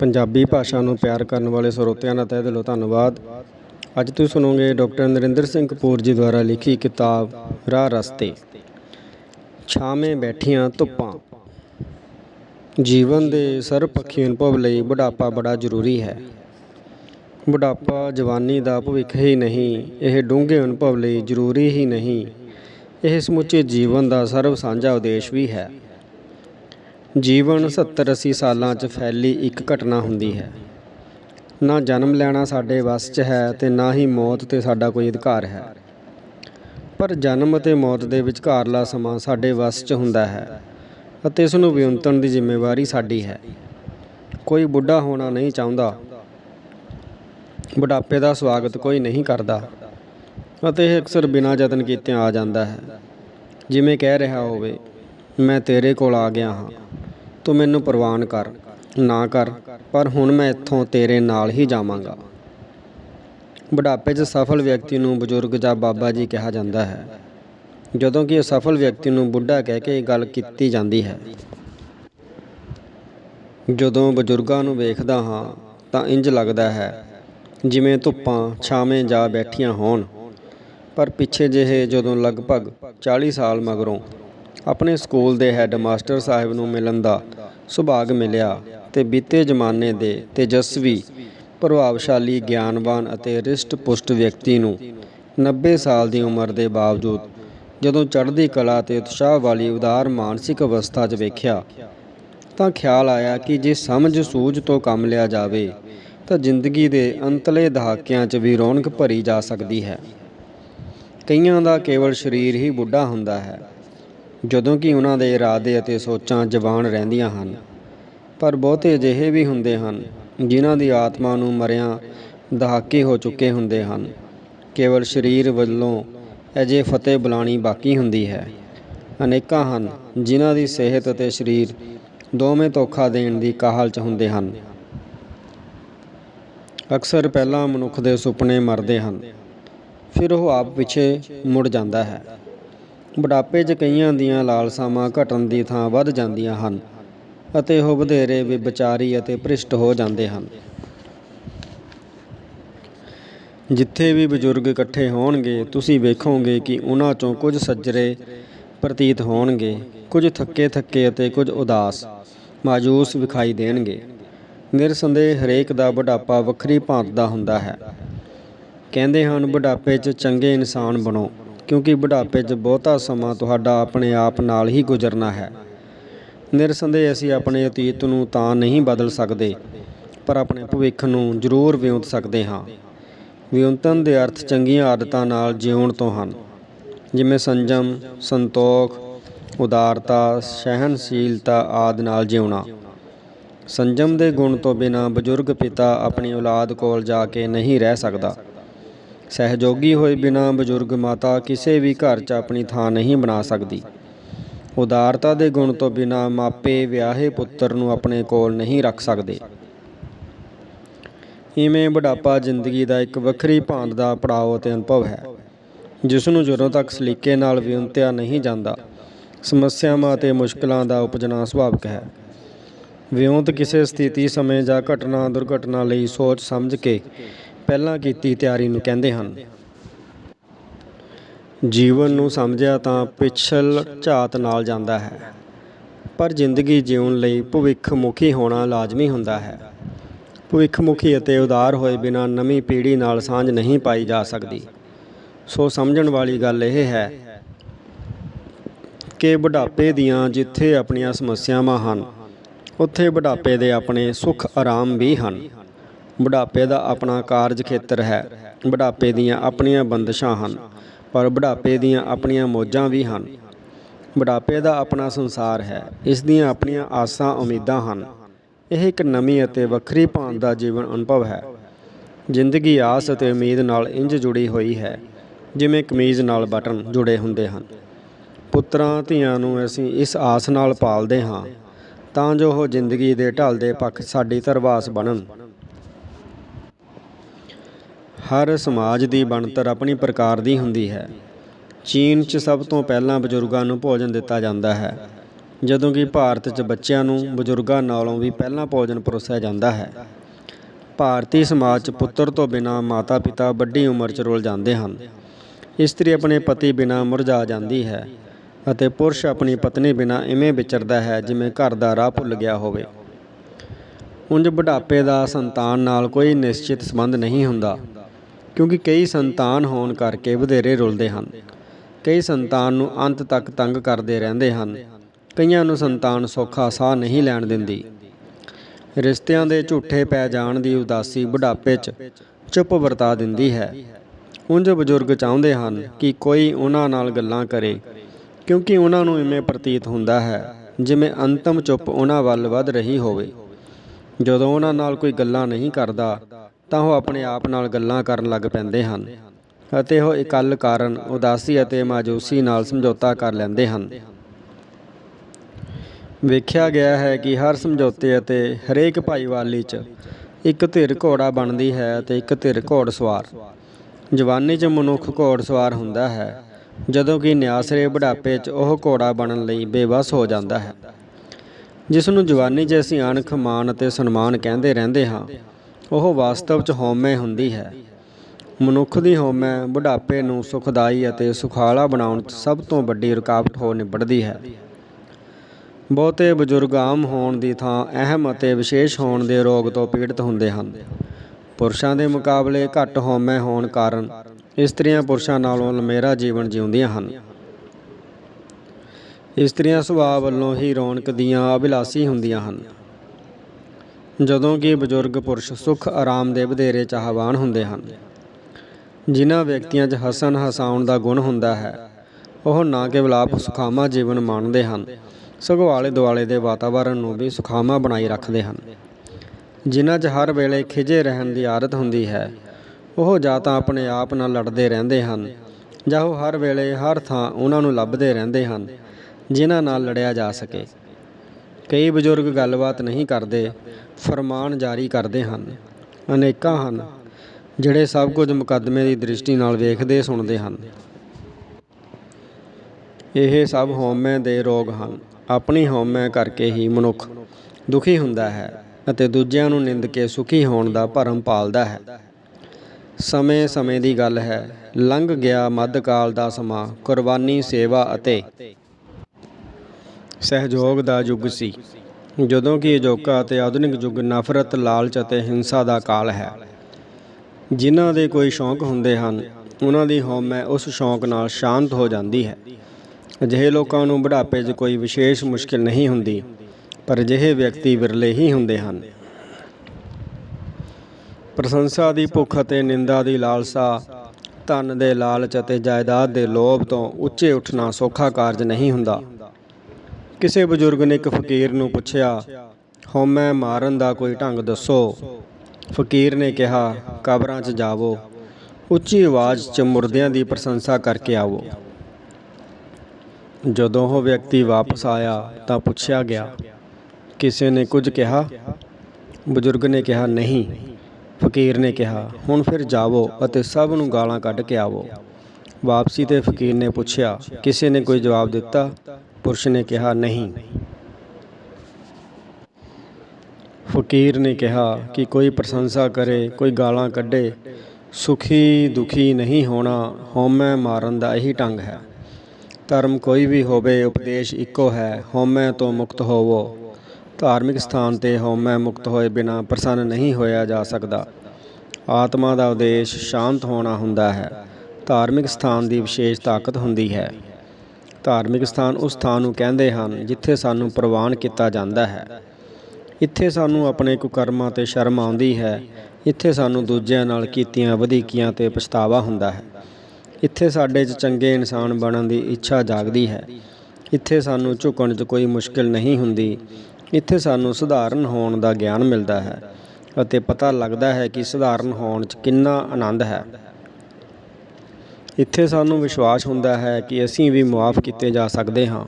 ਪੰਜਾਬੀ ਭਾਸ਼ਾ ਨੂੰ ਪਿਆਰ ਕਰਨ ਵਾਲੇ ਸਰੋਤਿਆਂ ਦਾ ਤਹਿ ਦਿਲੋਂ ਧੰਨਵਾਦ। ਅੱਜ ਤੁਸੀਂ ਸੁਣੋਗੇ ਡਾਕਟਰ ਨਰਿੰਦਰ ਸਿੰਘ ਕਪੂਰ ਜੀ ਦੁਆਰਾ ਲਿਖੀ ਕਿਤਾਬ ਰਾਹ ਰਸਤੇ। ਛਾਵੇਂ ਬੈਠੀਆਂ ਧੁੱਪਾਂ। ਜੀਵਨ ਦੇ ਸਰਬਪੱਖੀ ਅਨੁਭਵ ਲਈ ਬੁਢਾਪਾ ਬੜਾ ਜ਼ਰੂਰੀ ਹੈ। ਬੁਢਾਪਾ ਜਵਾਨੀ ਦਾ ਭਵਿੱਖ ਹੀ ਨਹੀਂ, ਇਹ ਡੂੰਘੇ ਅਨੁਭਵ ਲਈ ਜ਼ਰੂਰੀ ਹੀ ਨਹੀਂ। ਇਹ ਸਮੁੱਚੇ ਜੀਵਨ ਦਾ ਸਰਵ ਸਾਂਝਾ ਉਦੇਸ਼ ਵੀ ਹੈ। ਜੀਵਨ 70 80 ਸਾਲਾਂ 'ਚ ਫੈਲੀ ਇੱਕ ਘਟਨਾ ਹੁੰਦੀ ਹੈ। ਨਾ ਜਨਮ ਲੈਣਾ ਸਾਡੇ ਵੱਸ 'ਚ ਹੈ ਤੇ ਨਾ ਹੀ ਮੌਤ ਤੇ ਸਾਡਾ ਕੋਈ ਅਧਿਕਾਰ ਹੈ। ਪਰ ਜਨਮ ਅਤੇ ਮੌਤ ਦੇ ਵਿਚਕਾਰਲਾ ਸਮਾਂ ਸਾਡੇ ਵੱਸ 'ਚ ਹੁੰਦਾ ਹੈ ਅਤੇ ਇਸ ਨੂੰ ਵਿਉਂਤਣ ਦੀ ਜ਼ਿੰਮੇਵਾਰੀ ਸਾਡੀ ਹੈ। ਕੋਈ ਬੁੱਢਾ ਹੋਣਾ ਨਹੀਂ ਚਾਹੁੰਦਾ। ਬੁਢਾਪੇ ਦਾ ਸਵਾਗਤ ਕੋਈ ਨਹੀਂ ਕਰਦਾ ਅਤੇ ਇਹ ਅਕਸਰ ਬਿਨਾਂ ਯਤਨ ਕੀਤੇ ਆ ਜਾਂਦਾ ਹੈ। ਜਿਵੇਂ ਕਹਿ ਰਿਹਾ ਹੋਵੇ, ਮੈਂ ਤੇਰੇ ਕੋਲ ਆ ਗਿਆ ਹਾਂ। ਤੂੰ ਮੈਨੂੰ ਪ੍ਰਵਾਨ ਕਰ, ਨਾ ਕਰ, ਪਰ ਹੁਣ ਮੈਂ ਇੱਥੋਂ ਤੇਰੇ ਨਾਲ ਹੀ ਜਾਵਾਂਗਾ। ਬੁਢਾਪੇ 'ਚ ਸਫਲ ਵਿਅਕਤੀ ਨੂੰ ਬਜ਼ੁਰਗ ਜਾਂ ਬਾਬਾ ਜੀ ਕਿਹਾ ਜਾਂਦਾ ਹੈ, ਜਦੋਂ ਕਿ ਅਸਫਲ ਵਿਅਕਤੀ ਨੂੰ ਬੁੱਢਾ ਕਹਿ ਕੇ ਗੱਲ ਕੀਤੀ ਜਾਂਦੀ ਹੈ। ਜਦੋਂ ਬਜ਼ੁਰਗਾਂ ਨੂੰ ਵੇਖਦਾ ਹਾਂ, ਤਾਂ ਇੰਜ ਲੱਗਦਾ ਹੈ, ਜਿਵੇਂ ਧੁੱਪਾਂ ਛਾਵੇਂ ਜਾ ਬੈਠੀਆਂ ਹੋਣ, ਪਰ ਪਿੱਛੇ ਜਿਹੇ ਜਦੋਂ ਲਗਭਗ 40 ਸਾਲ ਮਗਰੋਂ ਆਪਣੇ ਸਕੂਲ ਦੇ ਹੈੱਡ ਮਾਸਟਰ ਸਾਹਿਬ ਨੂੰ ਮਿਲਣ ਦਾ ਸੁਭਾਗ ਮਿਲਿਆ ਤੇ ਬੀਤੇ ਜ਼ਮਾਨੇ ਦੇ ਤੇਜਸਵੀ, ਪ੍ਰਭਾਵਸ਼ਾਲੀ, ਗਿਆਨਵਾਨ ਅਤੇ ਰਿਸ਼ਟ ਪੁਸ਼ਟ ਵਿਅਕਤੀ ਨੂੰ 90 ਸਾਲ ਦੀ ਉਮਰ ਦੇ ਬਾਵਜੂਦ ਜਦੋਂ ਚੜ੍ਹਦੀ ਕਲਾ ਤੇ ਉਤਸ਼ਾਹ ਵਾਲੀ ਉਦਾਰ ਮਾਨਸਿਕ ਅਵਸਥਾ 'ਚ ਵੇਖਿਆ ਤਾਂ ਖਿਆਲ ਆਇਆ ਕਿ ਜੇ ਸਮਝ ਸੂਝ ਤੋਂ ਕੰਮ ਲਿਆ ਜਾਵੇ ਤਾਂ ਜ਼ਿੰਦਗੀ ਦੇ ਅੰਤਲੇ ਦਹਾਕਿਆਂ 'ਚ ਵੀ ਰੌਣਕ ਭਰੀ ਜਾ ਸਕਦੀ ਹੈ। ਕਈਆਂ ਦਾ ਕੇਵਲ ਸਰੀਰ ਹੀ ਬੁੱਢਾ ਹੁੰਦਾ ਹੈ। ਜਦੋਂ ਕਿ ਉਹਨਾਂ ਦੇ ਇਰਾਦੇ ਅਤੇ ਸੋਚਾਂ ਜਵਾਨ ਰਹਿੰਦੀਆਂ ਹਨ। ਪਰ ਬਹੁਤੇ ਅਜਿਹੇ ਵੀ ਹੁੰਦੇ ਹਨ, ਜਿਨ੍ਹਾਂ ਦੀ ਆਤਮਾ ਨੂੰ ਮਰਿਆਂ ਦਹਾਕੇ ਹੋ ਚੁੱਕੇ ਹੁੰਦੇ ਹਨ। ਕੇਵਲ ਸਰੀਰ ਵੱਲੋਂ ਅਜੇ ਫਤਿਹ ਬੁਲਾਣੀ ਬਾਕੀ ਹੁੰਦੀ ਹੈ। ਅਨੇਕਾਂ ਹਨ, ਜਿਨ੍ਹਾਂ ਦੀ ਸਿਹਤ ਅਤੇ ਸਰੀਰ ਦੋਵੇਂ ਧੋਖਾ ਦੇਣ ਦੀ ਕਾਹਲ 'ਚ ਹੁੰਦੇ ਹਨ। ਅਕਸਰ ਪਹਿਲਾਂ ਮਨੁੱਖ ਦੇ ਸੁਪਨੇ ਮਰਦੇ ਹਨ, ਫਿਰ ਉਹ ਆਪ ਪਿੱਛੇ ਮੁੜ ਜਾਂਦਾ ਹੈ। ਬੁਢਾਪੇ 'ਚ ਕਈਆਂ ਦੀਆਂ ਲਾਲਸਾਵਾਂ ਘਟਣ ਦੀ ਥਾਂ ਵੱਧ ਜਾਂਦੀਆਂ ਹਨ ਅਤੇ ਉਹ ਵਧੇਰੇ ਵਿਚਾਰੀ ਅਤੇ ਭ੍ਰਿਸ਼ਟ ਹੋ ਜਾਂਦੇ ਹਨ। ਜਿੱਥੇ ਵੀ ਬਜ਼ੁਰਗ ਇਕੱਠੇ ਹੋਣਗੇ, ਤੁਸੀਂ ਵੇਖੋਗੇ ਕਿ ਉਹਨਾਂ 'ਚੋਂ ਕੁਝ ਸੱਜਰੇ ਪ੍ਰਤੀਤ ਹੋਣਗੇ, ਕੁਝ ਥੱਕੇ ਥੱਕੇ ਅਤੇ ਕੁਝ ਉਦਾਸ, ਮਾਯੂਸ ਵਿਖਾਈ ਦੇਣਗੇ। ਨਿਰਸੰਦੇਹ ਹਰੇਕ ਦਾ ਬੁਢਾਪਾ ਵੱਖਰੀ ਭਾਂਤ ਦਾ ਹੁੰਦਾ ਹੈ। ਕਹਿੰਦੇ ਹਨ, ਬੁਢਾਪੇ 'ਚ ਚੰਗੇ ਇਨਸਾਨ ਬਣੋ। ਕਿਉਂਕਿ ਬੁਢਾਪੇ 'ਚ ਬਹੁਤਾ ਸਮਾਂ ਤੁਹਾਡਾ ਆਪਣੇ ਆਪ ਨਾਲ ਹੀ ਗੁਜ਼ਰਨਾ ਹੈ। ਨਿਰਸੰਦੇਹ ਅਸੀਂ ਆਪਣੇ ਅਤੀਤ ਨੂੰ ਤਾਂ ਨਹੀਂ ਬਦਲ ਸਕਦੇ, ਪਰ ਆਪਣੇ ਭਵਿੱਖ ਨੂੰ ਜ਼ਰੂਰ ਵਿਉਂਤ ਸਕਦੇ ਹਾਂ। ਵਿਉਂਤਨ ਦੇ ਅਰਥ ਚੰਗੀਆਂ ਆਦਤਾਂ ਨਾਲ ਜਿਉਣ ਤੋਂ ਹਨ, ਜਿਵੇਂ ਸੰਜਮ, ਸੰਤੋਖ, ਉਦਾਰਤਾ ਸਹਿਨਸ਼ੀਲਤਾ ਆਦਿ ਨਾਲ ਜਿਉਣਾ ਸੰਜਮ ਦੇ ਗੁਣ ਤੋਂ ਬਿਨਾ ਬਜ਼ੁਰਗ ਪਿਤਾ ਆਪਣੀ ਔਲਾਦ ਕੋਲ ਜਾ ਕੇ ਨਹੀਂ ਰਹਿ ਸਕਦਾ। ਸਹਿਯੋਗੀ ਹੋਏ ਬਿਨਾ ਬਜ਼ੁਰਗ ਮਾਤਾ ਕਿਸੇ ਵੀ ਘਰ 'ਚ ਆਪਣੀ ਥਾਂ ਨਹੀਂ ਬਣਾ ਸਕਦੀ। ਉਦਾਰਤਾ ਦੇ ਗੁਣ ਤੋਂ ਬਿਨਾ ਮਾਪੇ ਵਿਆਹੇ ਪੁੱਤਰ ਨੂੰ ਆਪਣੇ ਕੋਲ ਨਹੀਂ ਰੱਖ ਸਕਦੇ। ਇਵੇਂ ਬੁਢਾਪਾ ਜ਼ਿੰਦਗੀ ਦਾ ਇੱਕ ਵੱਖਰੀ ਭਾਂਤ ਦਾ ਪੜਾਅ ਅਤੇ ਅਨੁਭਵ ਹੈ, ਜਿਸ ਨੂੰ ਜਦੋਂ ਤੱਕ ਸਲੀਕੇ ਨਾਲ ਵਿਉਂਤਿਆ ਨਹੀਂ ਜਾਂਦਾ, ਸਮੱਸਿਆਵਾਂ ਅਤੇ ਮੁਸ਼ਕਲਾਂ ਦਾ ਉਪਜਣਾ ਸੁਭਾਵਿਕ ਹੈ। ਵਿਉਂਤ ਕਿਸੇ ਸਥਿਤੀ ਸਮੇਂ ਜਾਂ ਘਟਨਾ ਦੁਰਘਟਨਾ ਲਈ ਸੋਚ ਸਮਝ ਕੇ ਪਹਿਲਾਂ ਕੀਤੀ ਤਿਆਰੀ ਨੂੰ ਕਹਿੰਦੇ ਹਨ। ਜੀਵਨ ਨੂੰ ਸਮਝਿਆ ਤਾਂ ਪਿਛਲ ਝਾਤ ਨਾਲ ਜਾਂਦਾ ਹੈ, ਪਰ ਜ਼ਿੰਦਗੀ ਜਿਉਣ ਲਈ ਭਵਿੱਖ ਮੁਖੀ ਹੋਣਾ ਲਾਜ਼ਮੀ ਹੁੰਦਾ ਹੈ। ਭਵਿੱਖ ਮੁਖੀ ਅਤੇ ਉਦਾਰ ਹੋਏ ਬਿਨਾਂ ਨਵੀਂ ਪੀੜ੍ਹੀ ਨਾਲ ਸਾਂਝ ਨਹੀਂ ਪਾਈ ਜਾ ਸਕਦੀ। ਸੋ ਸਮਝਣ ਵਾਲੀ ਗੱਲ ਇਹ ਹੈ ਕਿ ਬੁਢਾਪੇ ਦੀਆਂ ਜਿੱਥੇ ਆਪਣੀਆਂ ਸਮੱਸਿਆਵਾਂ ਹਨ, ਉੱਥੇ ਬੁਢਾਪੇ ਦੇ ਆਪਣੇ ਸੁੱਖ ਆਰਾਮ ਵੀ ਹਨ। ਬੁਢਾਪੇ ਦਾ ਆਪਣਾ ਕਾਰਜ ਖੇਤਰ ਹੈ। ਬੁਢਾਪੇ ਦੀਆਂ ਆਪਣੀਆਂ ਬੰਦਸ਼ਾਂ ਹਨ, ਪਰ ਬੁਢਾਪੇ ਦੀਆਂ ਆਪਣੀਆਂ ਮੌਜਾਂ ਵੀ ਹਨ। ਬੁਢਾਪੇ ਦਾ ਆਪਣਾ ਸੰਸਾਰ ਹੈ, ਇਸ ਦੀਆਂ ਆਪਣੀਆਂ ਆਸਾਂ ਉਮੀਦਾਂ ਹਨ। ਇਹ ਇੱਕ ਨਵੀਂ ਅਤੇ ਵੱਖਰੀ ਭਾਂਤ ਦਾ ਜੀਵਨ ਅਨੁਭਵ ਹੈ। ਜ਼ਿੰਦਗੀ ਆਸ ਅਤੇ ਉਮੀਦ ਨਾਲ ਇੰਜ ਜੁੜੀ ਹੋਈ ਹੈ, ਜਿਵੇਂ ਕਮੀਜ਼ ਨਾਲ ਬਟਨ ਜੁੜੇ ਹੁੰਦੇ ਹਨ। ਪੁੱਤਰਾਂ, ਧੀਆਂ ਨੂੰ ਅਸੀਂ ਇਸ ਆਸ ਨਾਲ ਪਾਲਦੇ ਹਾਂ, ਤਾਂ ਜੋ ਉਹ ਜ਼ਿੰਦਗੀ ਦੇ ਢਲਦੇ ਪੱਖ ਸਾਡੀ ਧਰਵਾਸ ਬਣਨ। ਹਰ ਸਮਾਜ ਦੀ ਬਣਤਰ ਆਪਣੀ ਪ੍ਰਕਾਰ ਦੀ ਹੁੰਦੀ ਹੈ। ਚੀਨ 'ਚ ਸਭ ਤੋਂ ਪਹਿਲਾਂ ਬਜ਼ੁਰਗਾਂ ਨੂੰ ਭੋਜਨ ਦਿੱਤਾ ਜਾਂਦਾ ਹੈ, ਜਦੋਂ ਕਿ ਭਾਰਤ 'ਚ ਬੱਚਿਆਂ ਨੂੰ ਬਜ਼ੁਰਗਾਂ ਨਾਲੋਂ ਵੀ ਪਹਿਲਾਂ ਭੋਜਨ ਪਰੋਸਿਆ ਜਾਂਦਾ ਹੈ। ਭਾਰਤੀ ਸਮਾਜ 'ਚ ਪੁੱਤਰ ਤੋਂ ਬਿਨਾਂ ਮਾਤਾ-ਪਿਤਾ ਵੱਡੀ ਉਮਰ 'ਚ ਰੁਲ ਜਾਂਦੇ ਹਨ। ਇਸਤਰੀ ਆਪਣੇ ਪਤੀ ਬਿਨਾਂ ਮੁਰਝਾ ਜਾਂਦੀ ਹੈ ਅਤੇ ਪੁਰਸ਼ ਆਪਣੀ ਪਤਨੀ ਬਿਨਾਂ ਇਵੇਂ ਵਿਚਰਦਾ ਹੈ ਜਿਵੇਂ ਘਰ ਦਾ ਰਾਹ ਭੁੱਲ ਗਿਆ ਹੋਵੇ। ਉਂਝ ਬੁਢਾਪੇ ਦਾ ਸੰਤਾਨ ਨਾਲ ਕੋਈ ਨਿਸ਼ਚਿਤ ਸੰਬੰਧ ਨਹੀਂ ਹੁੰਦਾ। ਕਿਉਂਕਿ ਕਈ ਸੰਤਾਨ ਹੋਣ ਕਰਕੇ ਵਧੇਰੇ ਰੁਲਦੇ ਹਨ। ਕਈ ਸੰਤਾਨ ਨੂੰ ਅੰਤ ਤੱਕ ਤੰਗ ਕਰਦੇ ਰਹਿੰਦੇ ਹਨ। ਕਈਆਂ ਨੂੰ ਸੰਤਾਨ ਸੌਖਾ ਸਾਹ ਨਹੀਂ ਲੈਣ ਦਿੰਦੀ। ਰਿਸ਼ਤਿਆਂ ਦੇ ਝੂਠੇ ਪੈ ਜਾਣ ਦੀ ਉਦਾਸੀ ਬੁਢਾਪੇ 'ਚ ਚੁੱਪ ਵਰਤਾ ਦਿੰਦੀ ਹੈ। ਉਂਝ ਬਜ਼ੁਰਗ ਚਾਹੁੰਦੇ ਹਨ ਕਿ ਕੋਈ ਉਹਨਾਂ ਨਾਲ ਗੱਲਾਂ ਕਰੇ, ਕਿਉਂਕਿ ਉਹਨਾਂ ਨੂੰ ਇਵੇਂ ਪ੍ਰਤੀਤ ਹੁੰਦਾ ਹੈ, ਜਿਵੇਂ ਅੰਤਮ ਚੁੱਪ ਉਹਨਾਂ ਵੱਲ ਵੱਧ ਰਹੀ ਹੋਵੇ। ਜਦੋਂ ਉਹਨਾਂ ਨਾਲ ਕੋਈ ਗੱਲਾਂ ਨਹੀਂ ਕਰਦਾ ਤਾਂ ਉਹ ਆਪਣੇ ਆਪ ਨਾਲ ਗੱਲਾਂ ਕਰਨ ਲੱਗ ਪੈਂਦੇ ਹਨ ਅਤੇ ਉਹ ਇਕੱਲ ਕਾਰਨ ਉਦਾਸੀ ਅਤੇ ਮਾਜੂਸੀ ਨਾਲ ਸਮਝੌਤਾ ਕਰ ਲੈਂਦੇ ਹਨ। ਵੇਖਿਆ ਗਿਆ ਹੈ ਕਿ ਹਰ ਸਮਝੌਤੇ ਅਤੇ ਹਰੇਕ ਭਾਈਵਾਲੀ 'ਚ ਇੱਕ ਧਿਰ ਘੋੜਾ ਬਣਦੀ ਹੈ ਅਤੇ ਇੱਕ ਧਿਰ ਘੋੜਸਵਾਰ ਜਵਾਨੀ 'ਚ ਮਨੁੱਖ ਘੋੜਸਵਾਰ ਹੁੰਦਾ ਹੈ, ਜਦੋਂ ਕਿ ਨਿਆਸਰੇ ਬੁਢਾਪੇ 'ਚ ਉਹ ਘੋੜਾ ਬਣਨ ਲਈ ਬੇਵਸ ਹੋ ਜਾਂਦਾ ਹੈ ਜਿਸ ਨੂੰ ਜਵਾਨੀ 'ਚ ਅਸੀਂ ਅਣਖ ਮਾਣ ਅਤੇ ਸਨਮਾਨ ਕਹਿੰਦੇ ਰਹਿੰਦੇ ਹਾਂ। ਉਹ ਵਾਸਤਵ 'ਚ ਹਉਮੈ ਹੁੰਦੀ ਹੈ। ਮਨੁੱਖ ਦੀ ਹਉਮੈ ਬੁਢਾਪੇ ਨੂੰ ਸੁਖਦਾਈ ਅਤੇ ਸੁਖਾਲਾ ਬਣਾਉਣ 'ਚ ਸਭ ਤੋਂ ਵੱਡੀ ਰੁਕਾਵਟ ਹੋ ਨਿਬੜਦੀ ਹੈ। ਬਹੁਤੇ ਬਜ਼ੁਰਗ ਆਮ ਹੋਣ ਦੀ ਥਾਂ ਅਹਿਮ ਅਤੇ ਵਿਸ਼ੇਸ਼ ਹੋਣ ਦੇ ਰੋਗ ਤੋਂ ਪੀੜਤ ਹੁੰਦੇ ਹਨ। ਪੁਰਸ਼ਾਂ ਦੇ ਮੁਕਾਬਲੇ ਘੱਟ ਹਉਮੈ ਹੋਣ ਕਾਰਨ ਇਸਤਰੀਆਂ ਪੁਰਸ਼ਾਂ ਨਾਲੋਂ ਲੰਮੇਰਾ ਜੀਵਨ ਜਿਉਂਦੀਆਂ ਹਨ। ਇਸਤਰੀਆਂ ਸੁਭਾਅ ਵੱਲੋਂ ਹੀ ਰੌਣਕ ਦੀਆਂ ਅਭਿਲਾਸੀ ਹੁੰਦੀਆਂ ਹਨ। ਜਦੋਂ ਕਿ ਬਜ਼ੁਰਗ ਪੁਰਸ਼ ਸੁਖ, ਆਰਾਮ ਦੇ ਵਧੇਰੇ ਚਾਹਵਾਨ ਹੁੰਦੇ ਹਨ। ਜਿਨ੍ਹਾਂ ਵਿਅਕਤੀਆਂ 'ਚ ਹਸਨ ਹਸਾਉਣ ਦਾ ਗੁਣ ਹੁੰਦਾ ਹੈ, ਉਹ ਨਾ ਕੇਵਲ ਆਪ ਸੁਖਾਮਾ ਜੀਵਨ ਮਾਣਦੇ ਹਨ ਸਗੋਂ ਆਲੇ ਦੁਆਲੇ ਦੇ ਵਾਤਾਵਰਣ ਨੂੰ ਵੀ ਸੁਖਾਮਾ ਬਣਾਈ ਰੱਖਦੇ ਹਨ। ਜਿਨ੍ਹਾਂ 'ਚ ਹਰ ਵੇਲੇ ਖਿਜੇ ਰਹਿਣ ਦੀ ਆਦਤ ਹੁੰਦੀ ਹੈ, ਉਹ ਜਾਂ ਤਾਂ ਆਪਣੇ ਆਪ ਨਾਲ ਲੜਦੇ ਰਹਿੰਦੇ ਹਨ, ਜਾਂ ਉਹ ਹਰ ਵੇਲੇ ਹਰ ਥਾਂ ਉਹਨਾਂ ਨੂੰ ਲੱਭਦੇ ਰਹਿੰਦੇ ਹਨ, ਜਿਨ੍ਹਾਂ ਨਾਲ ਲੜਿਆ ਜਾ ਸਕੇ। ਕਈ ਬਜ਼ੁਰਗ ਗੱਲਬਾਤ ਨਹੀਂ ਕਰਦੇ, ਫਰਮਾਨ ਜਾਰੀ ਕਰਦੇ ਹਨ। ਅਨੇਕਾਂ ਹਨ, ਜਿਹੜੇ ਸਭ ਕੁਝ ਮੁਕੱਦਮੇ ਦੀ ਦ੍ਰਿਸ਼ਟੀ ਨਾਲ ਵੇਖਦੇ, ਸੁਣਦੇ ਹਨ। ਇਹ ਸਭ ਹਉਮੈ ਦੇ ਰੋਗ ਹਨ। ਆਪਣੀ ਹਉਮੈ ਕਰਕੇ ਹੀ ਮਨੁੱਖ ਦੁਖੀ ਹੁੰਦਾ ਹੈ ਅਤੇ ਦੂਜਿਆਂ ਨੂੰ ਨਿੰਦ ਕੇ ਸੁਖੀ ਹੋਣ ਦਾ ਭਰਮ ਪਾਲਦਾ ਹੈ। ਸਮੇਂ ਸਮੇਂ ਦੀ ਗੱਲ ਹੈ, ਲੰਘ ਗਿਆ ਮੱਧਕਾਲ ਦਾ ਸਮਾਂ, ਕੁਰਬਾਨੀ, ਸੇਵਾ ਅਤੇ ਸਹਿਯੋਗ ਦਾ ਯੁੱਗ ਸੀ। ਜਦੋਂ ਕਿ ਅਜੋਕਾ ਅਤੇ ਆਧੁਨਿਕ ਯੁੱਗ ਨਫ਼ਰਤ, ਲਾਲਚ ਅਤੇ ਹਿੰਸਾ ਦਾ ਕਾਲ ਹੈ। ਜਿਨ੍ਹਾਂ ਦੇ ਕੋਈ ਸ਼ੌਂਕ ਹੁੰਦੇ ਹਨ, ਉਹਨਾਂ ਦੀ ਹਉਮੈ ਉਸ ਸ਼ੌਂਕ ਨਾਲ ਸ਼ਾਂਤ ਹੋ ਜਾਂਦੀ ਹੈ। ਅਜਿਹੇ ਲੋਕਾਂ ਨੂੰ ਬੁਢਾਪੇ 'ਚ ਕੋਈ ਵਿਸ਼ੇਸ਼ ਮੁਸ਼ਕਿਲ ਨਹੀਂ ਹੁੰਦੀ, ਪਰ ਅਜਿਹੇ ਵਿਅਕਤੀ ਵਿਰਲੇ ਹੀ ਹੁੰਦੇ ਹਨ। ਪ੍ਰਸ਼ੰਸਾ ਦੀ ਭੁੱਖ ਅਤੇ ਨਿੰਦਾ ਦੀ ਲਾਲਸਾ, ਧਨ ਦੇ ਲਾਲਚ ਅਤੇ ਜਾਇਦਾਦ ਦੇ ਲੋਭ ਤੋਂ ਉੱਚੇ ਉੱਠਣਾ ਸੌਖਾ ਕਾਰਜ ਨਹੀਂ ਹੁੰਦਾ। ਕਿਸੇ ਬਜ਼ੁਰਗ ਨੇ ਇੱਕ ਫਕੀਰ ਨੂੰ ਪੁੱਛਿਆ ਹਉਮੈ ਮਾਰਨ ਦਾ ਕੋਈ ਢੰਗ ਦੱਸੋ? ਫਕੀਰ ਨੇ ਕਿਹਾ, ਕਬਰਾਂ 'ਚ ਜਾਵੋ, ਉੱਚੀ ਆਵਾਜ਼ 'ਚ ਮੁਰਦਿਆਂ ਦੀ ਪ੍ਰਸ਼ੰਸਾ ਕਰਕੇ ਆਵੋ। ਜਦੋਂ ਉਹ ਵਿਅਕਤੀ ਵਾਪਸ ਆਇਆ ਤਾਂ ਪੁੱਛਿਆ ਗਿਆ, ਕਿਸੇ ਨੇ ਕੁਝ ਕਿਹਾ? ਬਜ਼ੁਰਗ ਨੇ ਕਿਹਾ, ਨਹੀਂ। ਫਕੀਰ ਨੇ ਕਿਹਾ, ਹੁਣ ਫਿਰ ਜਾਵੋ ਅਤੇ ਸਭ ਨੂੰ ਗਾਲਾਂ ਕੱਢ ਕੇ ਆਵੋ। ਵਾਪਸੀ ਤੇ ਫਕੀਰ ਨੇ ਪੁੱਛਿਆ, ਕਿਸੇ ਨੇ ਕੋਈ ਜਵਾਬ ਦਿੱਤਾ? ਪੁਰਸ਼ ਨੇ ਕਿਹਾ, ਨਹੀਂ। ਫਕੀਰ ਨੇ ਕਿਹਾ ਕਿ ਕੋਈ ਪ੍ਰਸ਼ੰਸਾ ਕਰੇ, ਕੋਈ ਗਾਲਾਂ ਕੱਢੇ, ਸੁਖੀ ਦੁਖੀ ਨਹੀਂ ਹੋਣਾ, ਹਉਮੈ ਮਾਰਨ ਦਾ ਇਹੀ ਢੰਗ ਹੈ। ਧਰਮ ਕੋਈ ਵੀ ਹੋਵੇ, ਉਪਦੇਸ਼ ਇੱਕੋ ਹੈ, ਹਉਮੈ ਤੋਂ ਮੁਕਤ ਹੋਵੋ। ਧਾਰਮਿਕ ਸਥਾਨ ਤੇ ਹਉਮੈ ਮੁਕਤ ਹੋਏ ਬਿਨਾ ਪ੍ਰਸੰਨ ਨਹੀਂ ਹੋਇਆ ਜਾ ਸਕਦਾ। ਆਤਮਾ ਦਾ ਉਦੇਸ਼ ਸ਼ਾਂਤ ਹੋਣਾ ਹੁੰਦਾ ਹੈ। ਧਾਰਮਿਕ ਸਥਾਨ ਦੀ ਵਿਸ਼ੇਸ਼ ਤਾਕਤ ਹੁੰਦੀ ਹੈ। ਧਾਰਮਿਕ ਸਥਾਨ ਉਸ ਥਾਂ ਨੂੰ ਕਹਿੰਦੇ ਹਨ ਜਿੱਥੇ ਸਾਨੂੰ ਪ੍ਰਵਾਨ ਕੀਤਾ ਜਾਂਦਾ ਹੈ। ਇੱਥੇ ਸਾਨੂੰ ਆਪਣੇ ਕੁਕਰਮਾਂ ਤੇ ਸ਼ਰਮ ਆਉਂਦੀ ਹੈ। ਇੱਥੇ ਸਾਨੂੰ ਦੂਜਿਆਂ ਨਾਲ ਕੀਤੀਆਂ ਵਧੀਕੀਆਂ ਤੇ ਪਛਤਾਵਾ ਹੁੰਦਾ ਹੈ। ਇੱਥੇ ਸਾਡੇ 'ਚ ਚੰਗੇ ਇਨਸਾਨ ਬਣਨ ਦੀ ਇੱਛਾ ਜਾਗਦੀ ਹੈ। ਇੱਥੇ ਸਾਨੂੰ ਝੁਕਣ 'ਚ ਕੋਈ ਮੁਸ਼ਕਿਲ ਨਹੀਂ ਹੁੰਦੀ। ਇੱਥੇ ਸਾਨੂੰ ਸਧਾਰਨ ਹੋਣ ਦਾ ਗਿਆਨ ਮਿਲਦਾ ਹੈ ਅਤੇ ਪਤਾ ਲੱਗਦਾ ਹੈ ਕਿ ਸਧਾਰਨ ਹੋਣ 'ਚ ਕਿੰਨਾ ਆਨੰਦ ਹੈ। ਇੱਥੇ ਸਾਨੂੰ ਵਿਸ਼ਵਾਸ ਹੁੰਦਾ ਹੈ ਕਿ ਅਸੀਂ ਵੀ ਮੁਆਫ ਕੀਤੇ ਜਾ ਸਕਦੇ ਹਾਂ।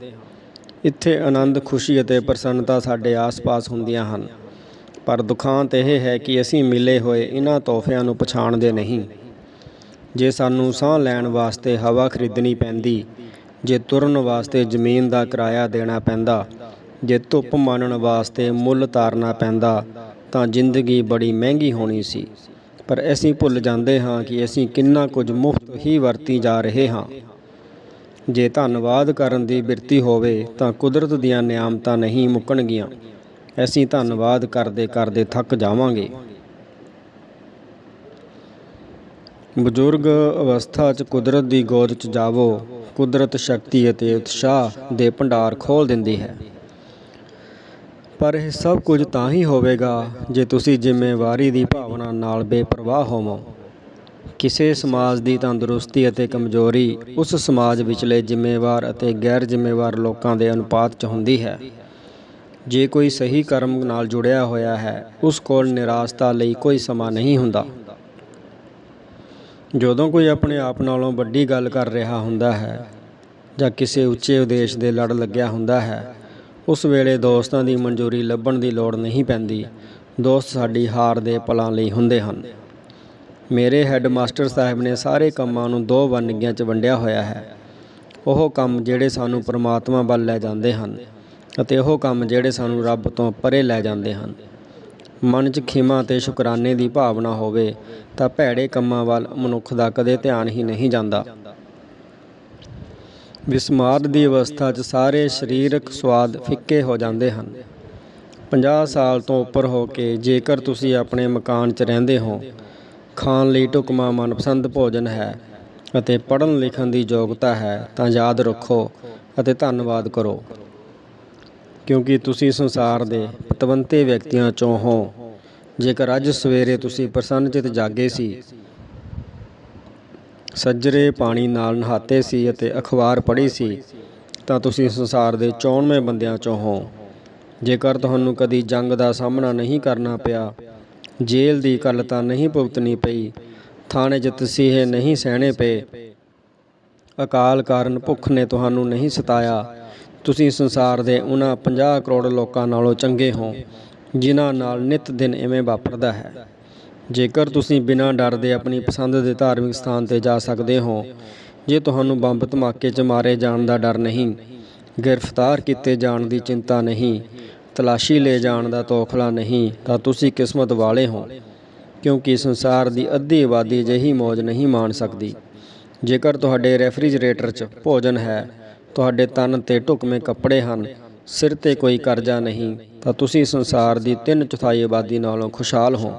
ਇੱਥੇ ਆਨੰਦ, ਖੁਸ਼ੀ ਅਤੇ ਪ੍ਰਸੰਨਤਾ ਸਾਡੇ ਆਸ-ਪਾਸ ਹੁੰਦੀਆਂ ਹਨ। ਪਰ ਦੁਖਾਂਤ ਇਹ ਹੈ ਕਿ ਅਸੀਂ ਮਿਲੇ ਹੋਏ ਇਹਨਾਂ ਤੋਹਫਿਆਂ ਨੂੰ ਪਛਾਣਦੇ ਨਹੀਂ। ਜੇ ਸਾਨੂੰ ਸਾਹ ਲੈਣ ਵਾਸਤੇ ਹਵਾ ਖਰੀਦਣੀ ਪੈਂਦੀ, ਜੇ ਤੁਰਨ ਵਾਸਤੇ ਜ਼ਮੀਨ ਦਾ ਕਿਰਾਇਆ ਦੇਣਾ ਪੈਂਦਾ, ਜੇ ਧੁੱਪ ਮਾਣਨ ਵਾਸਤੇ ਮੁੱਲ ਤਾਰਨਾ ਪੈਂਦਾ, ਤਾਂ ਜ਼ਿੰਦਗੀ ਬੜੀ ਮਹਿੰਗੀ ਹੋਣੀ ਸੀ। ਪਰ ਅਸੀਂ ਭੁੱਲ ਜਾਂਦੇ ਹਾਂ ਕਿ ਅਸੀਂ ਕਿੰਨਾ ਕੁਝ ਮੁਫਤ ਹੀ ਵਰਤੀ ਜਾ ਰਹੇ ਹਾਂ। ਜੇ ਧੰਨਵਾਦ ਕਰਨ ਦੀ ਬਿਰਤੀ ਹੋਵੇ ਤਾਂ ਕੁਦਰਤ ਦੀਆਂ ਨਿਆਮਤਾਂ ਨਹੀਂ ਮੁੱਕਣਗੀਆਂ। ਅਸੀਂ ਧੰਨਵਾਦ ਕਰਦੇ ਕਰਦੇ ਥੱਕ ਜਾਵਾਂਗੇ। ਬਜ਼ੁਰਗ ਅਵਸਥਾ 'ਚ ਕੁਦਰਤ ਦੀ ਗੋਦ 'ਚ ਜਾਵੋ। ਕੁਦਰਤ ਸ਼ਕਤੀ ਅਤੇ ਉਤਸ਼ਾਹ ਦੇ ਭੰਡਾਰ ਖੋਲ ਦਿੰਦੀ ਹੈ। ਪਰ ਇਹ ਸਭ ਕੁਝ ਤਾਂ ਹੀ ਹੋਵੇਗਾ ਜੇ ਤੁਸੀਂ ਜ਼ਿੰਮੇਵਾਰੀ ਦੀ ਭਾਵਨਾ ਨਾਲ ਬੇਪਰਵਾਹ ਹੋਵੋ। ਕਿਸੇ ਸਮਾਜ ਦੀ ਤੰਦਰੁਸਤੀ ਅਤੇ ਕਮਜ਼ੋਰੀ ਉਸ ਸਮਾਜ ਵਿਚਲੇ ਜ਼ਿੰਮੇਵਾਰ ਅਤੇ ਗੈਰ ਜ਼ਿੰਮੇਵਾਰ ਲੋਕਾਂ ਦੇ ਅਨੁਪਾਤ 'ਚ ਹੁੰਦੀ ਹੈ। ਜੇ ਕੋਈ ਸਹੀ ਕਰਮ ਨਾਲ ਜੁੜਿਆ ਹੋਇਆ ਹੈ, ਉਸ ਕੋਲ ਨਿਰਾਸ਼ਤਾ ਲਈ ਕੋਈ ਸਮਾਂ ਨਹੀਂ ਹੁੰਦਾ। ਜਦੋਂ ਕੋਈ ਆਪਣੇ ਆਪ ਨਾਲੋਂ ਵੱਡੀ ਗੱਲ ਕਰ ਰਿਹਾ ਹੁੰਦਾ ਹੈ ਜਾਂ ਕਿਸੇ ਉੱਚੇ ਉਦੇਸ਼ ਦੇ ਲੜ ਲੱਗਿਆ ਹੁੰਦਾ ਹੈ ਉਸ ਵੇਲੇ ਦੋਸਤਾਂ ਦੀ ਮਨਜ਼ੂਰੀ ਲੱਭਣ ਦੀ ਲੋੜ ਨਹੀਂ ਪੈਂਦੀ। ਦੋਸਤ ਸਾਡੀ ਹਾਰ ਦੇ ਪਲਾਂ ਲਈ ਹੁੰਦੇ ਹਨ। ਮੇਰੇ ਹੈੱਡਮਾਸਟਰ ਸਾਹਿਬ ਨੇ ਸਾਰੇ ਕੰਮਾਂ ਨੂੰ ਦੋ ਵੰਨਗੀਆਂ 'ਚ ਵੰਡਿਆ ਹੋਇਆ ਹੈ। ਉਹ ਕੰਮ ਜਿਹੜੇ ਸਾਨੂੰ ਪਰਮਾਤਮਾ ਵੱਲ ਲੈ ਜਾਂਦੇ ਹਨ ਅਤੇ ਉਹ ਕੰਮ ਜਿਹੜੇ ਸਾਨੂੰ ਰੱਬ ਤੋਂ ਪਰੇ ਲੈ ਜਾਂਦੇ ਹਨ। ਮਨ 'ਚ ਖਿਮਾ ਤੇ ਸ਼ੁਕਰਾਨੇ ਦੀ ਭਾਵਨਾ ਹੋਵੇ ਤਾਂ ਭੈੜੇ ਕੰਮਾਂ ਵੱਲ ਮਨੁੱਖ ਦਾ ਕਦੇ ਧਿਆਨ ਹੀ ਨਹੀਂ ਜਾਂਦਾ। ਵਿਸਮਾਦ ਦੀ ਅਵਸਥਾ 'ਚ ਸਾਰੇ ਸਰੀਰਕ ਸਵਾਦ ਫਿੱਕੇ ਹੋ ਜਾਂਦੇ ਹਨ। 50 ਸਾਲ ਤੋਂ ਉੱਪਰ ਹੋ ਕੇ ਜੇਕਰ ਤੁਸੀਂ ਆਪਣੇ ਮਕਾਨ 'ਚ ਰਹਿੰਦੇ ਹੋ, ਖਾਣ ਲਈ ਢੁਕਮਾ ਮਨਪਸੰਦ ਭੋਜਨ ਹੈ ਅਤੇ ਪੜ੍ਹਨ ਲਿਖਣ ਦੀ ਯੋਗਤਾ ਹੈ, ਤਾਂ ਯਾਦ ਰੱਖੋ ਅਤੇ ਧੰਨਵਾਦ ਕਰੋ। ਕਿਉਂਕਿ ਤੁਸੀਂ ਸੰਸਾਰ ਦੇ ਪਤਵੰਤੇ ਵਿਅਕਤੀਆਂ ਚੋਂ ਹੋ। ਜੇਕਰ ਅੱਜ ਸਵੇਰੇ ਤੁਸੀਂ ਪ੍ਰਸੰਨਚਿਤ ਜਾਗੇ ਸੀ ਸੱਜਰੇ ਪਾਣੀ ਨਾਲ ਨਹਾਤੇ ਸੀ ਅਤੇ ਅਖਬਾਰ ਪੜ੍ਹੀ ਸੀ, ਤਾਂ ਤੁਸੀਂ ਸੰਸਾਰ ਦੇ 94 ਬੰਦਿਆਂ ਚੋਂ ਹੋ। ਜੇਕਰ ਤੁਹਾਨੂੰ ਕਦੀ ਜੰਗ ਦਾ ਸਾਹਮਣਾ ਨਹੀਂ ਕਰਨਾ ਪਿਆ, ਜੇਲ੍ਹ ਦੀ ਕੱਲ ਤਾਂ ਨਹੀਂ ਭੁਗਤਣੀ ਪਈ, ਥਾਣੇ 'ਚ ਤਸੀਹੇ ਨਹੀਂ ਸਹਿਣੇ ਪਏ। ਅਕਾਲ ਕਾਰਨ ਭੁੱਖ ਨੇ ਤੁਹਾਨੂੰ ਨਹੀਂ ਸਤਾਇਆ। ਤੁਸੀਂ ਸੰਸਾਰ ਦੇ ਉਹਨਾਂ 50 ਕਰੋੜ ਲੋਕਾਂ ਨਾਲੋਂ ਚੰਗੇ ਹੋ, ਜਿਨ੍ਹਾਂ ਨਾਲ ਨਿਤ ਦਿਨ ਐਵੇਂ ਵਾਪਰਦਾ ਹੈ। ਜੇਕਰ ਤੁਸੀਂ ਬਿਨਾਂ ਡਰ ਦੇ ਆਪਣੀ ਪਸੰਦ ਦੇ ਧਾਰਮਿਕ ਸਥਾਨ ਤੇ ਜਾ ਸਕਦੇ ਹੋ, ਜੇ ਤੁਹਾਨੂੰ ਬੰਬ ਧਮਾਕੇ 'ਚ ਮਾਰੇ ਜਾਣ ਦਾ ਡਰ ਨਹੀਂ, ਗ੍ਰਿਫਤਾਰ ਕੀਤੇ ਜਾਣ ਦੀ ਚਿੰਤਾ ਨਹੀਂ, ਤਲਾਸ਼ੀ ਲੈ ਜਾਣ ਦਾ ਤੋਖਲਾ ਨਹੀਂ, ਤਾਂ ਤੁਸੀਂ ਕਿਸਮਤ ਵਾਲੇ ਹੋ, ਕਿਉਂਕਿ ਸੰਸਾਰ ਦੀ ਅੱਧੀ ਆਬਾਦੀ ਅਜਿਹੀ ਮੌਜ ਨਹੀਂ ਮਾਣ ਸਕਦੀ। ਜੇਕਰ ਤੁਹਾਡੇ ਰੈਫਰੀਜਰੇਟਰ 'ਚ ਭੋਜਨ ਹੈ, ਤੁਹਾਡੇ ਤਨ ਤੇ ਢੁਕਵੇਂ ਕੱਪੜੇ ਹਨ, ਸਿਰ ਤੇ ਕੋਈ ਕਰਜ਼ਾ ਨਹੀਂ, ਤਾਂ ਤੁਸੀਂ ਸੰਸਾਰ ਦੀ ਤਿੰਨ ਚੌਥਾਈ ਆਬਾਦੀ ਨਾਲੋਂ ਖੁਸ਼ਹਾਲ ਹੋ।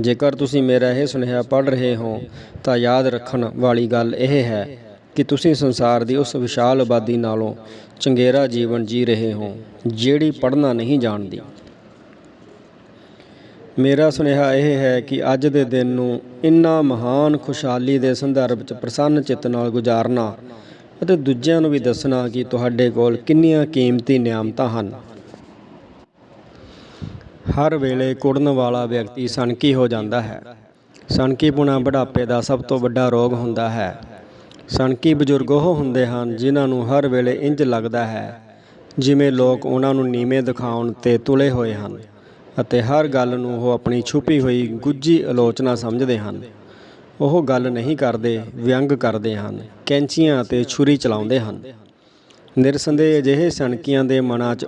ਜੇਕਰ ਤੁਸੀਂ ਮੇਰਾ ਇਹ ਸੁਨੇਹਾ ਪੜ੍ਹ ਰਹੇ ਹੋ, ਤਾਂ ਯਾਦ ਰੱਖਣ ਵਾਲੀ ਗੱਲ ਇਹ ਹੈ ਕਿ ਤੁਸੀਂ ਸੰਸਾਰ ਦੀ ਉਸ ਵਿਸ਼ਾਲ ਆਬਾਦੀ ਨਾਲੋਂ ਚੰਗੇਰਾ ਜੀਵਨ ਜੀ ਰਹੇ ਹੋ, ਜਿਹੜੀ ਪੜ੍ਹਨਾ ਨਹੀਂ ਜਾਣਦੀ। ਮੇਰਾ ਸੁਨੇਹਾ ਇਹ ਹੈ ਕਿ ਅੱਜ ਦੇ ਦਿਨ ਨੂੰ ਇੰਨਾ ਮਹਾਨ ਖੁਸ਼ਹਾਲੀ ਦੇ ਸੰਦਰਭ 'ਚ ਪ੍ਰਸੰਨ ਚਿੱਤ ਨਾਲ ਗੁਜ਼ਾਰਨਾ ਅਤੇ ਦੂਜਿਆਂ ਨੂੰ ਵੀ ਦੱਸਣਾ ਕਿ ਤੁਹਾਡੇ ਕੋਲ ਕਿੰਨੀਆਂ ਕੀਮਤੀ ਨਿਆਮਤਾਂ ਹਨ। ਹਰ ਵੇਲੇ ਕੁੜਨ ਵਾਲਾ ਵਿਅਕਤੀ ਸਨਕੀ ਹੋ ਜਾਂਦਾ ਹੈ। ਸਨਕੀਪੁਣਾ ਬੁਢਾਪੇ ਦਾ ਸਭ ਤੋਂ ਵੱਡਾ ਰੋਗ ਹੁੰਦਾ ਹੈ। ਸਨਕੀ ਬਜ਼ੁਰਗ ਉਹ ਹੁੰਦੇ ਹਨ ਜਿਨ੍ਹਾਂ ਨੂੰ ਹਰ ਵੇਲੇ ਇੰਜ ਲੱਗਦਾ ਹੈ ਜਿਵੇਂ ਲੋਕ ਉਹਨਾਂ ਨੂੰ ਨੀਵੇਂ ਦਿਖਾਉਣ ਤੇ ਤੁਲੇ ਹੋਏ ਹਨ ਅਤੇ ਹਰ ਗੱਲ ਨੂੰ ਉਹ ਆਪਣੀ ਛੁਪੀ ਹੋਈ ਗੁੱਜੀ ਆਲੋਚਨਾ ਸਮਝਦੇ ਹਨ। ਉਹ ਗੱਲ ਨਹੀਂ ਕਰਦੇ, ਵਿਅੰਗ ਕਰਦੇ ਹਨ, ਕੈਂਚੀਆਂ ਅਤੇ ਛੁਰੀ ਚਲਾਉਂਦੇ ਹਨ। ਨਿਰਸੰਦੇਹ ਅਜਿਹੇ ਸਨਕੀਆਂ ਦੇ ਮਨਾਂ 'ਚ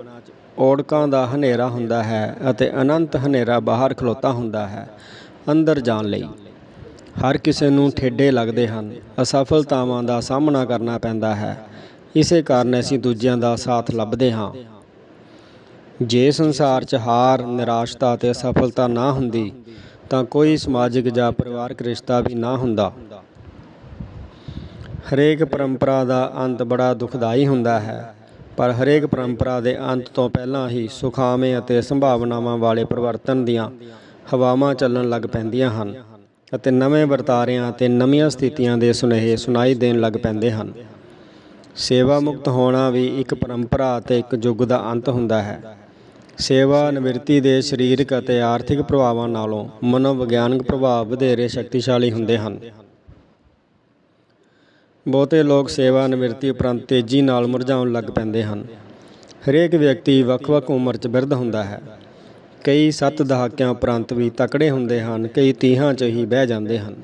ਔੜਕਾਂ ਦਾ ਹਨੇਰਾ ਹੁੰਦਾ ਹੈ ਅਤੇ ਅਨੰਤ ਹਨੇਰਾ ਬਾਹਰ ਖਲੋਤਾ ਹੁੰਦਾ ਹੈ, ਅੰਦਰ ਜਾਣ ਲਈ। ਹਰ ਕਿਸੇ ਨੂੰ ਠੇਡੇ ਲੱਗਦੇ ਹਨ। ਅਸਫਲਤਾਵਾਂ ਦਾ ਸਾਹਮਣਾ ਕਰਨਾ ਪੈਂਦਾ ਹੈ। ਇਸੇ ਕਾਰਨ ਅਸੀਂ ਦੂਜਿਆਂ ਦਾ ਸਾਥ ਲੱਭਦੇ ਹਾਂ। ਜੇ ਸੰਸਾਰ 'ਚ ਹਾਰ, ਨਿਰਾਸ਼ਤਾ ਅਤੇ ਅਸਫਲਤਾ ਨਾ ਹੁੰਦੀ, ਤਾਂ ਕੋਈ ਸਮਾਜਿਕ ਜਾਂ ਪਰਿਵਾਰਕ ਰਿਸ਼ਤਾ ਵੀ ਨਾ ਹੁੰਦਾ। ਹਰੇਕ ਪਰੰਪਰਾ ਦਾ ਅੰਤ ਬੜਾ ਦੁਖਦਾਈ ਹੁੰਦਾ ਹੈ। ਪਰ ਹਰੇਕ ਪਰੰਪਰਾ ਦੇ ਅੰਤ ਤੋਂ ਪਹਿਲਾਂ ਹੀ ਸੁਖਾਵੇਂ ਅਤੇ ਸੰਭਾਵਨਾਵਾਂ ਵਾਲੇ ਪਰਿਵਰਤਨ ਦੀਆਂ ਹਵਾਵਾਂ ਚੱਲਣ ਲੱਗ ਪੈਂਦੀਆਂ ਹਨ ਅਤੇ ਨਵੇਂ ਵਰਤਾਰਿਆਂ ਅਤੇ ਨਵੀਆਂ ਸਥਿਤੀਆਂ ਦੇ ਸੁਨੇਹੇ ਸੁਣਾਈ ਦੇਣ ਲੱਗ ਪੈਂਦੇ ਹਨ। ਸੇਵਾ ਮੁਕਤ ਹੋਣਾ ਵੀ ਇੱਕ ਪਰੰਪਰਾ ਅਤੇ ਇੱਕ ਯੁੱਗ ਦਾ ਅੰਤ ਹੁੰਦਾ ਹੈ। ਸੇਵਾ ਨਿਵਰਤੀ ਦੇ ਸਰੀਰਕ ਅਤੇ ਆਰਥਿਕ ਪ੍ਰਭਾਵਾਂ ਨਾਲੋਂ ਮਨੋਵਿਗਿਆਨਕ ਪ੍ਰਭਾਵ ਵਧੇਰੇ ਸ਼ਕਤੀਸ਼ਾਲੀ ਹੁੰਦੇ ਹਨ। ਬਹੁਤੇ ਲੋਕ ਸੇਵਾ ਨਿਵਰਤੀ ਉਪਰੰਤ ਤੇਜ਼ੀ ਨਾਲ ਮੁਰਝਾਉਣ ਲੱਗ ਪੈਂਦੇ ਹਨ। ਹਰੇਕ ਵਿਅਕਤੀ ਵੱਖ-ਵੱਖ ਉਮਰ 'ਚ ਬਿਰਧ ਹੁੰਦਾ ਹੈ। ਕਈ ਸੱਤ ਦਹਾਕਿਆਂ ਉਪਰੰਤ ਵੀ ਤਕੜੇ ਹੁੰਦੇ ਹਨ, ਕਈ ਤੀਹਾਂ 'ਚ ਹੀ ਬਹਿ ਜਾਂਦੇ ਹਨ।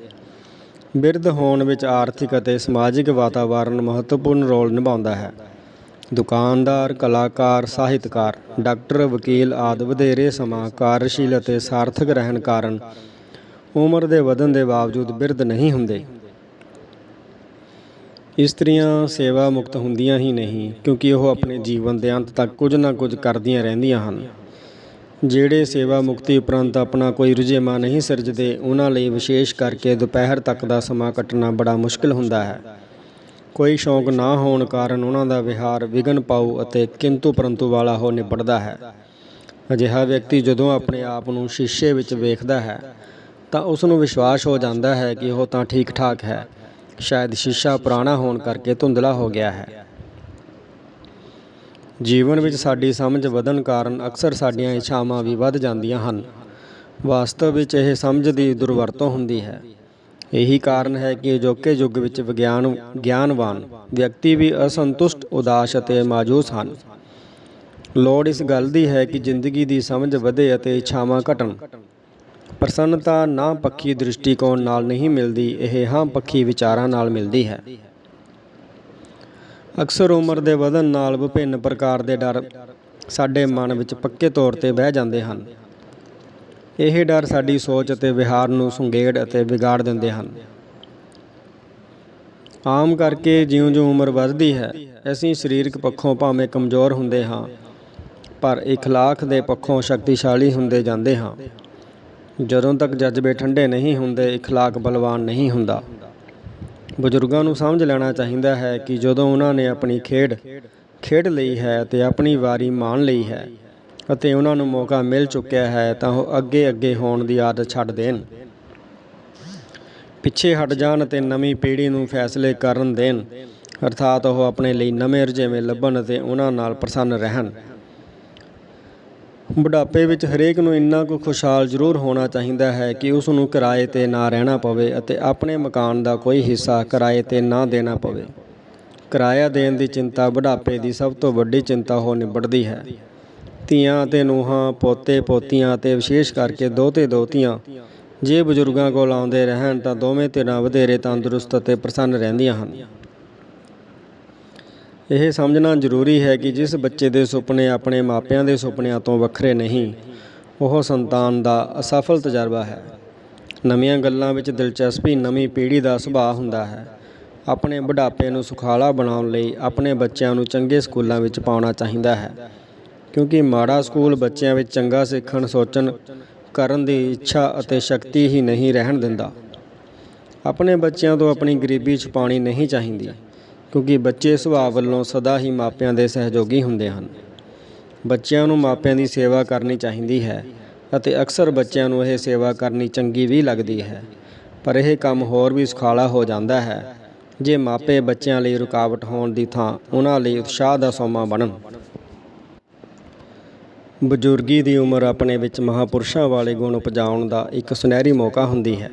ਬਿਰਧ ਹੋਣ ਵਿੱਚ ਆਰਥਿਕ ਅਤੇ ਸਮਾਜਿਕ ਵਾਤਾਵਰਣ ਮਹੱਤਵਪੂਰਨ ਰੋਲ ਨਿਭਾਉਂਦਾ ਹੈ। ਦੁਕਾਨਦਾਰ, ਕਲਾਕਾਰ, ਸਾਹਿਤਕਾਰ, ਡਾਕਟਰ, ਵਕੀਲ ਆਦਿ ਵਧੇਰੇ ਸਮਾਂ ਕਾਰਜਸ਼ੀਲ ਅਤੇ ਸਾਰਥਕ ਰਹਿਣ ਕਾਰਨ ਉਮਰ ਦੇ ਵਧਣ ਦੇ ਬਾਵਜੂਦ ਬਿਰਧ ਨਹੀਂ ਹੁੰਦੇ। ਇਸਤਰੀਆਂ ਸੇਵਾ ਮੁਕਤ ਹੁੰਦੀਆਂ ਹੀ ਨਹੀਂ, ਕਿਉਂਕਿ ਉਹ ਆਪਣੇ ਜੀਵਨ ਦੇ ਅੰਤ ਤੱਕ ਕੁਝ ਨਾ ਕੁਝ ਕਰਦੀਆਂ ਰਹਿੰਦੀਆਂ ਹਨ। ਜਿਹੜੇ ਸੇਵਾ ਮੁਕਤੀ ਉਪਰੰਤ ਆਪਣਾ ਕੋਈ ਰੁਝੇਵਾਂ ਨਹੀਂ ਸਿਰਜਦੇ, ਉਹਨਾਂ ਲਈ ਵਿਸ਼ੇਸ਼ ਕਰਕੇ ਦੁਪਹਿਰ ਤੱਕ ਦਾ ਸਮਾਂ ਕੱਟਣਾ ਬੜਾ ਮੁਸ਼ਕਲ ਹੁੰਦਾ ਹੈ। ਕੋਈ ਸ਼ੌਂਕ ਨਾ ਹੋਣ ਕਾਰਨ ਉਹਨਾਂ ਦਾ ਵਿਹਾਰ ਵਿਗਨ ਪਾਉ ਅਤੇ ਕਿੰਤੂ ਪਰੰਤੂ ਵਾਲਾ ਹੋ ਨਿਬੜਦਾ ਹੈ। ਅਜਿਹਾ ਵਿਅਕਤੀ ਜਦੋਂ ਆਪਣੇ ਆਪ ਨੂੰ ਸ਼ੀਸ਼ੇ ਵਿੱਚ ਵੇਖਦਾ ਹੈ, ਤਾਂ ਉਸ ਨੂੰ ਵਿਸ਼ਵਾਸ ਹੋ ਜਾਂਦਾ ਹੈ ਕਿ ਉਹ ਤਾਂ ਠੀਕ ਠਾਕ ਹੈ। ਸ਼ਾਇਦ ਸ਼ੀਸ਼ਾ ਪੁਰਾਣਾ ਹੋਣ ਕਰਕੇ ਧੁੰਦਲਾ ਹੋ ਗਿਆ ਹੈ। ਜੀਵਨ ਵਿੱਚ ਸਾਡੀ ਸਮਝ ਵਧਣ ਕਾਰਨ ਅਕਸਰ ਸਾਡੀਆਂ ਇੱਛਾਵਾਂ ਵੀ ਵੱਧ ਜਾਂਦੀਆਂ ਹਨ। ਵਾਸਤਵ ਵਿੱਚ ਇਹ ਸਮਝ ਦੀ ਦੁਰਵਰਤੋਂ ਹੁੰਦੀ ਹੈ। ਇਹੀ ਕਾਰਨ ਹੈ ਕਿ ਅਜੋਕੇ ਯੁੱਗ ਵਿੱਚ ਵਿਗਿਆਨ, ਗਿਆਨਵਾਨ ਵਿਅਕਤੀ ਵੀ ਅਸੰਤੁਸ਼ਟ, ਉਦਾਸ ਅਤੇ ਮਾਜੂਸ ਹਨ। ਲੋੜ ਇਸ ਗੱਲ ਦੀ ਹੈ ਕਿ ਜ਼ਿੰਦਗੀ ਦੀ ਸਮਝ ਵਧੇ ਅਤੇ ਇੱਛਾਵਾਂ ਘਟਣ। ਪ੍ਰਸੰਨਤਾ ਨਾ ਪੱਖੀ ਦ੍ਰਿਸ਼ਟੀਕੋਣ ਨਾਲ ਨਹੀਂ ਮਿਲਦੀ, ਇਹ ਹਾਂ ਪੱਖੀ ਵਿਚਾਰਾਂ ਨਾਲ ਮਿਲਦੀ ਹੈ। ਅਕਸਰ ਉਮਰ ਦੇ ਵਧਣ ਨਾਲ ਵਿਭਿੰਨ ਪ੍ਰਕਾਰ ਦੇ ਡਰ ਸਾਡੇ ਮਨ ਵਿੱਚ ਪੱਕੇ ਤੌਰ ਤੇ ਬਹਿ ਜਾਂਦੇ ਹਨ। ਇਹ ਡਰ ਸਾਡੀ ਸੋਚ ਅਤੇ ਵਿਹਾਰ ਨੂੰ ਸੁੰਗੇੜ ਅਤੇ ਵਿਗਾੜ ਦਿੰਦੇ ਹਨ। ਆਮ ਕਰਕੇ ਜਿਉਂ-ਜਿਉਂ ਉਮਰ ਵੱਧਦੀ ਹੈ, ਅਸੀਂ ਸਰੀਰਕ ਪੱਖੋਂ ਭਾਵੇਂ ਕਮਜ਼ੋਰ ਹੁੰਦੇ ਹਾਂ, ਪਰ ਇਖਲਾਕ ਦੇ ਪੱਖੋਂ ਸ਼ਕਤੀਸ਼ਾਲੀ ਹੁੰਦੇ ਜਾਂਦੇ ਹਾਂ। ਜਦੋਂ ਤੱਕ ਜਜ਼ਬੇ ਠੰਡੇ ਨਹੀਂ ਹੁੰਦੇ, ਇਖਲਾਕ ਬਲਵਾਨ ਨਹੀਂ ਹੁੰਦਾ। ਬਜ਼ੁਰਗਾਂ ਨੂੰ ਸਮਝ ਲੈਣਾ ਚਾਹੀਦਾ ਹੈ ਕਿ ਜਦੋਂ ਉਹਨਾਂ ਨੇ ਆਪਣੀ ਖੇਡ ਖੇਡ ਲਈ ਹੈ ਤੇ ਆਪਣੀ ਵਾਰੀ ਮਾਣ ਲਈ ਹੈ ਅਤੇ ਉਹਨਾਂ ਨੂੰ ਮੌਕਾ ਮਿਲ ਚੁੱਕਿਆ ਹੈ, ਤਾਂ ਉਹ ਅੱਗੇ ਅੱਗੇ ਹੋਣ ਦੀ ਆਦਤ ਛੱਡ ਦੇਣ। ਪਿੱਛੇ ਹਟ ਜਾਣ ਅਤੇ ਨਵੀਂ ਪੀੜ੍ਹੀ ਨੂੰ ਫੈਸਲੇ ਕਰਨ ਦੇਣ। ਅਰਥਾਤ ਉਹ ਆਪਣੇ ਲਈ ਨਵੇਂ ਰੁਝੇਵੇਂ ਲੱਭਣ ਅਤੇ ਉਹਨਾਂ ਨਾਲ ਪ੍ਰਸੰਨ ਰਹਿਣ। ਬੁਢਾਪੇ ਵਿੱਚ ਹਰੇਕ ਨੂੰ ਇੰਨਾ ਕੁ ਖੁਸ਼ਹਾਲ ਜ਼ਰੂਰ ਹੋਣਾ ਚਾਹੀਦਾ ਹੈ ਕਿ ਉਸ ਨੂੰ ਕਿਰਾਏ ਤੇ ਨਾ ਰਹਿਣਾ ਪਵੇ ਅਤੇ ਆਪਣੇ ਮਕਾਨ ਦਾ ਕੋਈ ਹਿੱਸਾ ਕਿਰਾਏ ਤੇ ਨਾ ਦੇਣਾ ਪਵੇ। ਕਿਰਾਇਆ ਦੇਣ ਦੀ ਚਿੰਤਾ ਬੁਢਾਪੇ ਦੀ ਸਭ ਤੋਂ ਵੱਡੀ ਚਿੰਤਾ ਹੋ ਨਿਬੜਦੀ ਹੈ। ਧੀਆਂ ਅਤੇ ਨੂੰਹਾਂ, ਪੋਤੇ, ਪੋਤੀਆਂ ਅਤੇ ਵਿਸ਼ੇਸ਼ ਕਰਕੇ ਦੋਤੇ ਦੋਤੀਆਂ, ਜੇ ਬਜ਼ੁਰਗਾਂ ਕੋਲ ਆਉਂਦੇ ਰਹਿਣ ਤਾਂ ਦੋਵੇਂ ਧਿਰਾਂ ਵਧੇਰੇ ਤੰਦਰੁਸਤ ਅਤੇ ਪ੍ਰਸੰਨ ਰਹਿੰਦੀਆਂ ਹਨ। ਇਹ ਸਮਝਣਾ ਜ਼ਰੂਰੀ ਹੈ ਕਿ ਜਿਸ ਬੱਚੇ ਦੇ ਸੁਪਨੇ ਆਪਣੇ ਮਾਪਿਆਂ ਦੇ ਸੁਪਨਿਆਂ ਤੋਂ ਵੱਖਰੇ ਨਹੀਂ, ਉਹ ਸੰਤਾਨ ਦਾ ਅਸਫਲ ਤਜਰਬਾ ਹੈ। ਨਵੀਆਂ ਗੱਲਾਂ ਵਿੱਚ ਦਿਲਚਸਪੀ ਨਵੀਂ ਪੀੜ੍ਹੀ ਦਾ ਸੁਭਾਅ ਹੁੰਦਾ ਹੈ। ਆਪਣੇ ਬੁਢਾਪੇ ਨੂੰ ਸੁਖਾਲਾ ਬਣਾਉਣ ਲਈ ਆਪਣੇ ਬੱਚਿਆਂ ਨੂੰ ਚੰਗੇ ਸਕੂਲਾਂ ਵਿੱਚ ਪਾਉਣਾ ਚਾਹੀਦਾ ਹੈ, ਕਿਉਂਕਿ ਮਾੜਾ ਸਕੂਲ ਬੱਚਿਆਂ ਵਿੱਚ ਚੰਗਾ ਸਿੱਖਣ, ਸੋਚਣ ਕਰਨ ਦੀ ਇੱਛਾ ਅਤੇ ਸ਼ਕਤੀ ਹੀ ਨਹੀਂ ਰਹਿਣ ਦਿੰਦਾ। ਆਪਣੇ ਬੱਚਿਆਂ ਤੋਂ ਆਪਣੀ ਗਰੀਬੀ ਛੁਪਾਉਣੀ ਨਹੀਂ ਚਾਹੀਦੀ। ਕਿਉਂਕਿ ਬੱਚੇ ਸੁਭਾਅ ਵੱਲੋਂ ਸਦਾ ਹੀ ਮਾਪਿਆਂ ਦੇ ਸਹਿਯੋਗੀ ਹੁੰਦੇ ਹਨ। ਬੱਚਿਆਂ ਨੂੰ ਮਾਪਿਆਂ ਦੀ ਸੇਵਾ ਕਰਨੀ ਚਾਹੀਦੀ ਹੈ ਅਤੇ ਅਕਸਰ ਬੱਚਿਆਂ ਨੂੰ ਇਹ ਸੇਵਾ ਕਰਨੀ ਚੰਗੀ ਵੀ ਲੱਗਦੀ ਹੈ। ਪਰ ਇਹ ਕੰਮ ਹੋਰ ਵੀ ਸੁਖਾਲਾ ਹੋ ਜਾਂਦਾ ਹੈ। ਜੇ ਮਾਪੇ ਬੱਚਿਆਂ ਲਈ ਰੁਕਾਵਟ ਹੋਣ ਦੀ ਥਾਂ ਉਹਨਾਂ ਲਈ ਉਤਸ਼ਾਹ ਦਾ ਸੋਮਾ ਬਣਨ। ਬਜ਼ੁਰਗੀ ਦੀ ਉਮਰ ਆਪਣੇ ਵਿੱਚ ਮਹਾਪੁਰਸ਼ਾਂ ਵਾਲੇ ਗੁਣ ਉਪਜਾਉਣ ਦਾ ਇੱਕ ਸੁਨਹਿਰੀ ਮੌਕਾ ਹੁੰਦੀ ਹੈ।